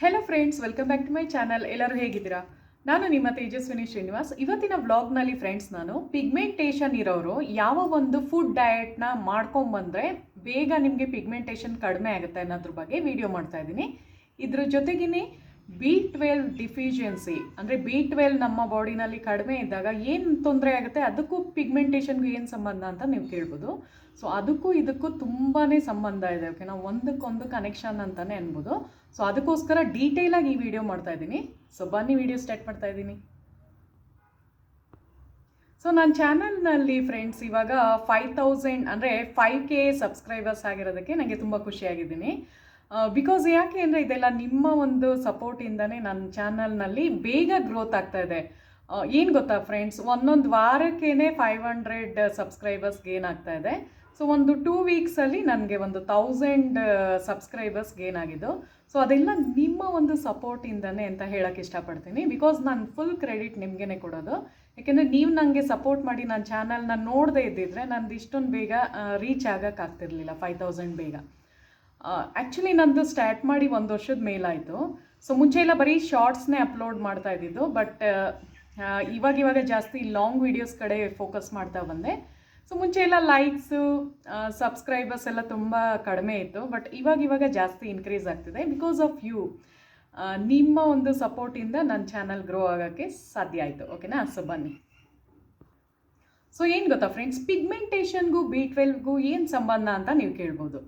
Hello friends welcome back to my channel ಎಲ್ಲರೂ ಹೇಗಿದ್ದೀರಾ? ನಾನು ನಿಮ್ಮ ತೇಜಸ್ವಿನಿ ಶ್ರೀನಿವಾಸ್. ಇವತ್ತಿನ ವ್ಲಾಗ್ನಲ್ಲಿ ಫ್ರೆಂಡ್ಸ್ ನಾನು ಪಿಗ್ಮೆಂಟೇಷನ್ ಇರೋರು ಯಾವ ಒಂದು ಫುಡ್ ಡಯಟ್ನ ಮಾಡ್ಕೊಂಬಂದರೆ ಬೇಗ ನಿಮಗೆ ಪಿಗ್ಮೆಂಟೇಷನ್ ಕಡಿಮೆ ಆಗುತ್ತೆ ಅನ್ನೋದ್ರ ಬಗ್ಗೆ ವಿಡಿಯೋ ಮಾಡ್ತಾ ಇದ್ದೀನಿ. ಇದ್ರ ಜೊತೆಗಿನೇ ಬಿ ಟ್ವೆಲ್ ಡಿಫಿಷಿಯನ್ಸಿ ಅಂದರೆ ಬಿ ಟ್ವೆಲ್ ನಮ್ಮ ಬಾಡಿನಲ್ಲಿ ಕಡಿಮೆ ಇದ್ದಾಗ ಏನು ತೊಂದರೆ ಆಗುತ್ತೆ? ಅದಕ್ಕೂ ಪಿಗ್ಮೆಂಟೇಷನ್ಗೂ ಏನು ಸಂಬಂಧ ಅಂತ ನೀವು ಕೇಳ್ಬೋದು. ಸೊ ಅದಕ್ಕೂ ಇದಕ್ಕೂ ತುಂಬಾ ಸಂಬಂಧ ಇದೆ ಓಕೆ ನಾವು ಒಂದಕ್ಕೊಂದು ಕನೆಕ್ಷನ್ ಅಂತಲೇ ಅನ್ಬೋದು. ಸೊ ಅದಕ್ಕೋಸ್ಕರ ಡೀಟೇಲಾಗಿ ಈ ವಿಡಿಯೋ ಮಾಡ್ತಾ ಇದ್ದೀನಿ. ಸೊ ಬನ್ನಿ ವಿಡಿಯೋ ಸ್ಟಾರ್ಟ್ ಮಾಡ್ತಾ ಇದ್ದೀನಿ. ಸೊ ನನ್ನ ಚಾನಲ್ನಲ್ಲಿ ಫ್ರೆಂಡ್ಸ್ ಇವಾಗ ಫೈವ್ ತೌಸಂಡ್ ಅಂದರೆ ಫೈವ್ ಕೆ ಸಬ್ಸ್ಕ್ರೈಬರ್ಸ್ ಆಗಿರೋದಕ್ಕೆ ನನಗೆ ತುಂಬ ಖುಷಿಯಾಗಿದ್ದೀನಿ. ಬಿಕಾಸ್ ಯಾಕೆ ಅಂದರೆ ಇದೆಲ್ಲ ನಿಮ್ಮ ಒಂದು ಸಪೋರ್ಟಿಂದನೇ ನನ್ನ ಚಾನಲ್ನಲ್ಲಿ ಬೇಗ ಗ್ರೋತ್ ಆಗ್ತಾ ಇದೆ. ಏನು ಗೊತ್ತಾ ಫ್ರೆಂಡ್ಸ್ ಒಂದೊಂದು ವಾರಕ್ಕೇ ಫೈವ್ ಹಂಡ್ರೆಡ್ ಸಬ್ಸ್ಕ್ರೈಬರ್ಸ್ ಗೇನ್ ಆಗ್ತಾ ಇದೆ. ಸೊ ಒಂದು ಟೂ ವೀಕ್ಸಲ್ಲಿ ನನಗೆ ಒಂದು ತೌಸಂಡ್ ಸಬ್ಸ್ಕ್ರೈಬರ್ಸ್ ಗೇನ್ ಆಗಿದ್ದು. ಸೊ ಅದೆಲ್ಲ ನಿಮ್ಮ ಒಂದು ಸಪೋರ್ಟಿಂದನೇ ಅಂತ ಹೇಳೋಕ್ಕೆ ಇಷ್ಟಪಡ್ತೀನಿ. ಬಿಕಾಸ್ ನಾನು ಫುಲ್ ಕ್ರೆಡಿಟ್ ನಿಮಗೇ ಕೊಡೋದು. ಯಾಕೆಂದರೆ ನೀವು ನನಗೆ ಸಪೋರ್ಟ್ ಮಾಡಿ ನನ್ನ ಚಾನಲ್ನ ನೋಡದೇ ಇದ್ದಿದ್ರೆ ನಂದು ಇಷ್ಟೊಂದು ಬೇಗ ರೀಚ್ ಆಗೋಕ್ಕಾಗ್ತಿರ್ಲಿಲ್ಲ ಫೈವ್ ತೌಸಂಡ್ ಬೇಗ. ಆ್ಯಕ್ಚುಲಿ ನಂದು ಸ್ಟಾರ್ಟ್ ಮಾಡಿ ಒಂದು ವರ್ಷದ ಮೇಲಾಯಿತು ಸೊ ಮುಂಚೆ ಎಲ್ಲ ಬರೀ ಶಾರ್ಟ್ಸ್ನೇ ಅಪ್ಲೋಡ್ ಮಾಡ್ತಾ ಇದ್ದಿದ್ದು ಬಟ್ ಇವಾಗ ಇವಾಗ ಜಾಸ್ತಿ ಲಾಂಗ್ ವೀಡಿಯೋಸ್ ಕಡೆ ಫೋಕಸ್ ಮಾಡ್ತಾ ಬಂದೆ. ಸೊ ಮುಂಚೆ ಎಲ್ಲ ಲೈಕ್ಸು ಸಬ್ಸ್ಕ್ರೈಬರ್ಸ್ ಎಲ್ಲ ತುಂಬ ಕಡಿಮೆ ಇತ್ತು ಬಟ್ ಇವಾಗ ಇವಾಗ ಜಾಸ್ತಿ ಇನ್ಕ್ರೀಸ್ ಆಗ್ತಿದೆ ಬಿಕಾಸ್ ಆಫ್ ಯು ನಿಮ್ಮ ಒಂದು ಸಪೋರ್ಟಿಂದ ನನ್ನ ಚಾನಲ್ ಗ್ರೋ ಆಗೋಕ್ಕೆ ಸಾಧ್ಯ ಆಯಿತು. ಓಕೆನಾ ಸೊ ಬನ್ನಿ. ಸೊ ಏನು ಗೊತ್ತಾ ಫ್ರೆಂಡ್ಸ್ ಪಿಗ್ಮೆಂಟೇಷನ್ಗೂ ಬಿ ಟ್ವೆಲ್ವ್ಗೂ ಏನು ಸಂಬಂಧ ಅಂತ ನೀವು ಕೇಳ್ಬೋದು.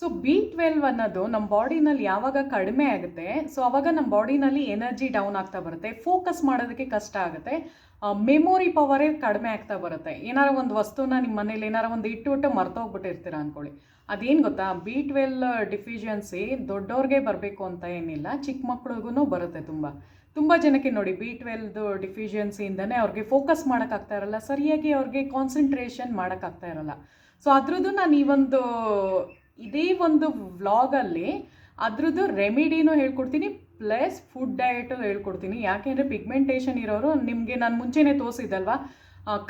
ಸೊ ಬಿ ಟ್ವೆಲ್ವ್ ಅನ್ನೋದು ನಮ್ಮ ಬಾಡಿನಲ್ಲಿ ಯಾವಾಗ ಕಡಿಮೆ ಆಗುತ್ತೆ ಸೊ ಅವಾಗ ನಮ್ಮ ಬಾಡಿನಲ್ಲಿ ಎನರ್ಜಿ ಡೌನ್ ಆಗ್ತಾ ಬರುತ್ತೆ ಫೋಕಸ್ ಮಾಡೋದಕ್ಕೆ ಕಷ್ಟ ಆಗುತ್ತೆ ಮೆಮೊರಿ ಪವರೇ ಕಡಿಮೆ ಆಗ್ತಾ ಬರುತ್ತೆ. ಏನಾರ ಒಂದು ವಸ್ತುನ ನಿಮ್ಮ ಮನೇಲಿ ಏನಾರ ಒಂದು ಇಟ್ಟುಬಿಟ್ಟು ಮರ್ತೋಗ್ಬಿಟ್ಟಿರ್ತೀರ ಅಂದ್ಕೊಳ್ಳಿ ಅದೇನು ಗೊತ್ತಾ? ಬಿ ಟ್ವೆಲ್ ಡಿಫಿಷಿಯನ್ಸಿ ದೊಡ್ಡವ್ರಿಗೆ ಬರಬೇಕು ಅಂತ ಏನಿಲ್ಲ ಚಿಕ್ಕ ಮಕ್ಳಿಗೂ ಬರುತ್ತೆ ತುಂಬ. ತುಂಬ ಜನಕ್ಕೆ ನೋಡಿ ಬಿ ಟ್ವೆಲ್ದು ಡಿಫಿಷಿಯನ್ಸಿಯಿಂದನೇ ಅವ್ರಿಗೆ ಫೋಕಸ್ ಮಾಡೋಕ್ಕಾಗ್ತಾ ಇರಲ್ಲ, ಸರಿಯಾಗಿ ಅವ್ರಿಗೆ ಕಾನ್ಸಂಟ್ರೇಷನ್ ಮಾಡೋಕ್ಕಾಗ್ತಾ ಇರಲ್ಲ. ಸೊ ಅದ್ರದ್ದು ನಾನು ಈ ಒಂದು ಇದೇ ಒಂದು ವ್ಲಾಗಲ್ಲಿ ಅದ್ರದ್ದು ರೆಮಿಡಿನೂ ಹೇಳ್ಕೊಡ್ತೀನಿ, ಪ್ಲಸ್ ಫುಡ್ ಡಯಟು ಹೇಳ್ಕೊಡ್ತೀನಿ. ಯಾಕೆಂದರೆ ಪಿಗ್ಮೆಂಟೇಷನ್ ಇರೋರು ನಿಮಗೆ ನಾನು ಮುಂಚೆನೇ ತೋರಿಸಿದ್ದಲ್ವಾ?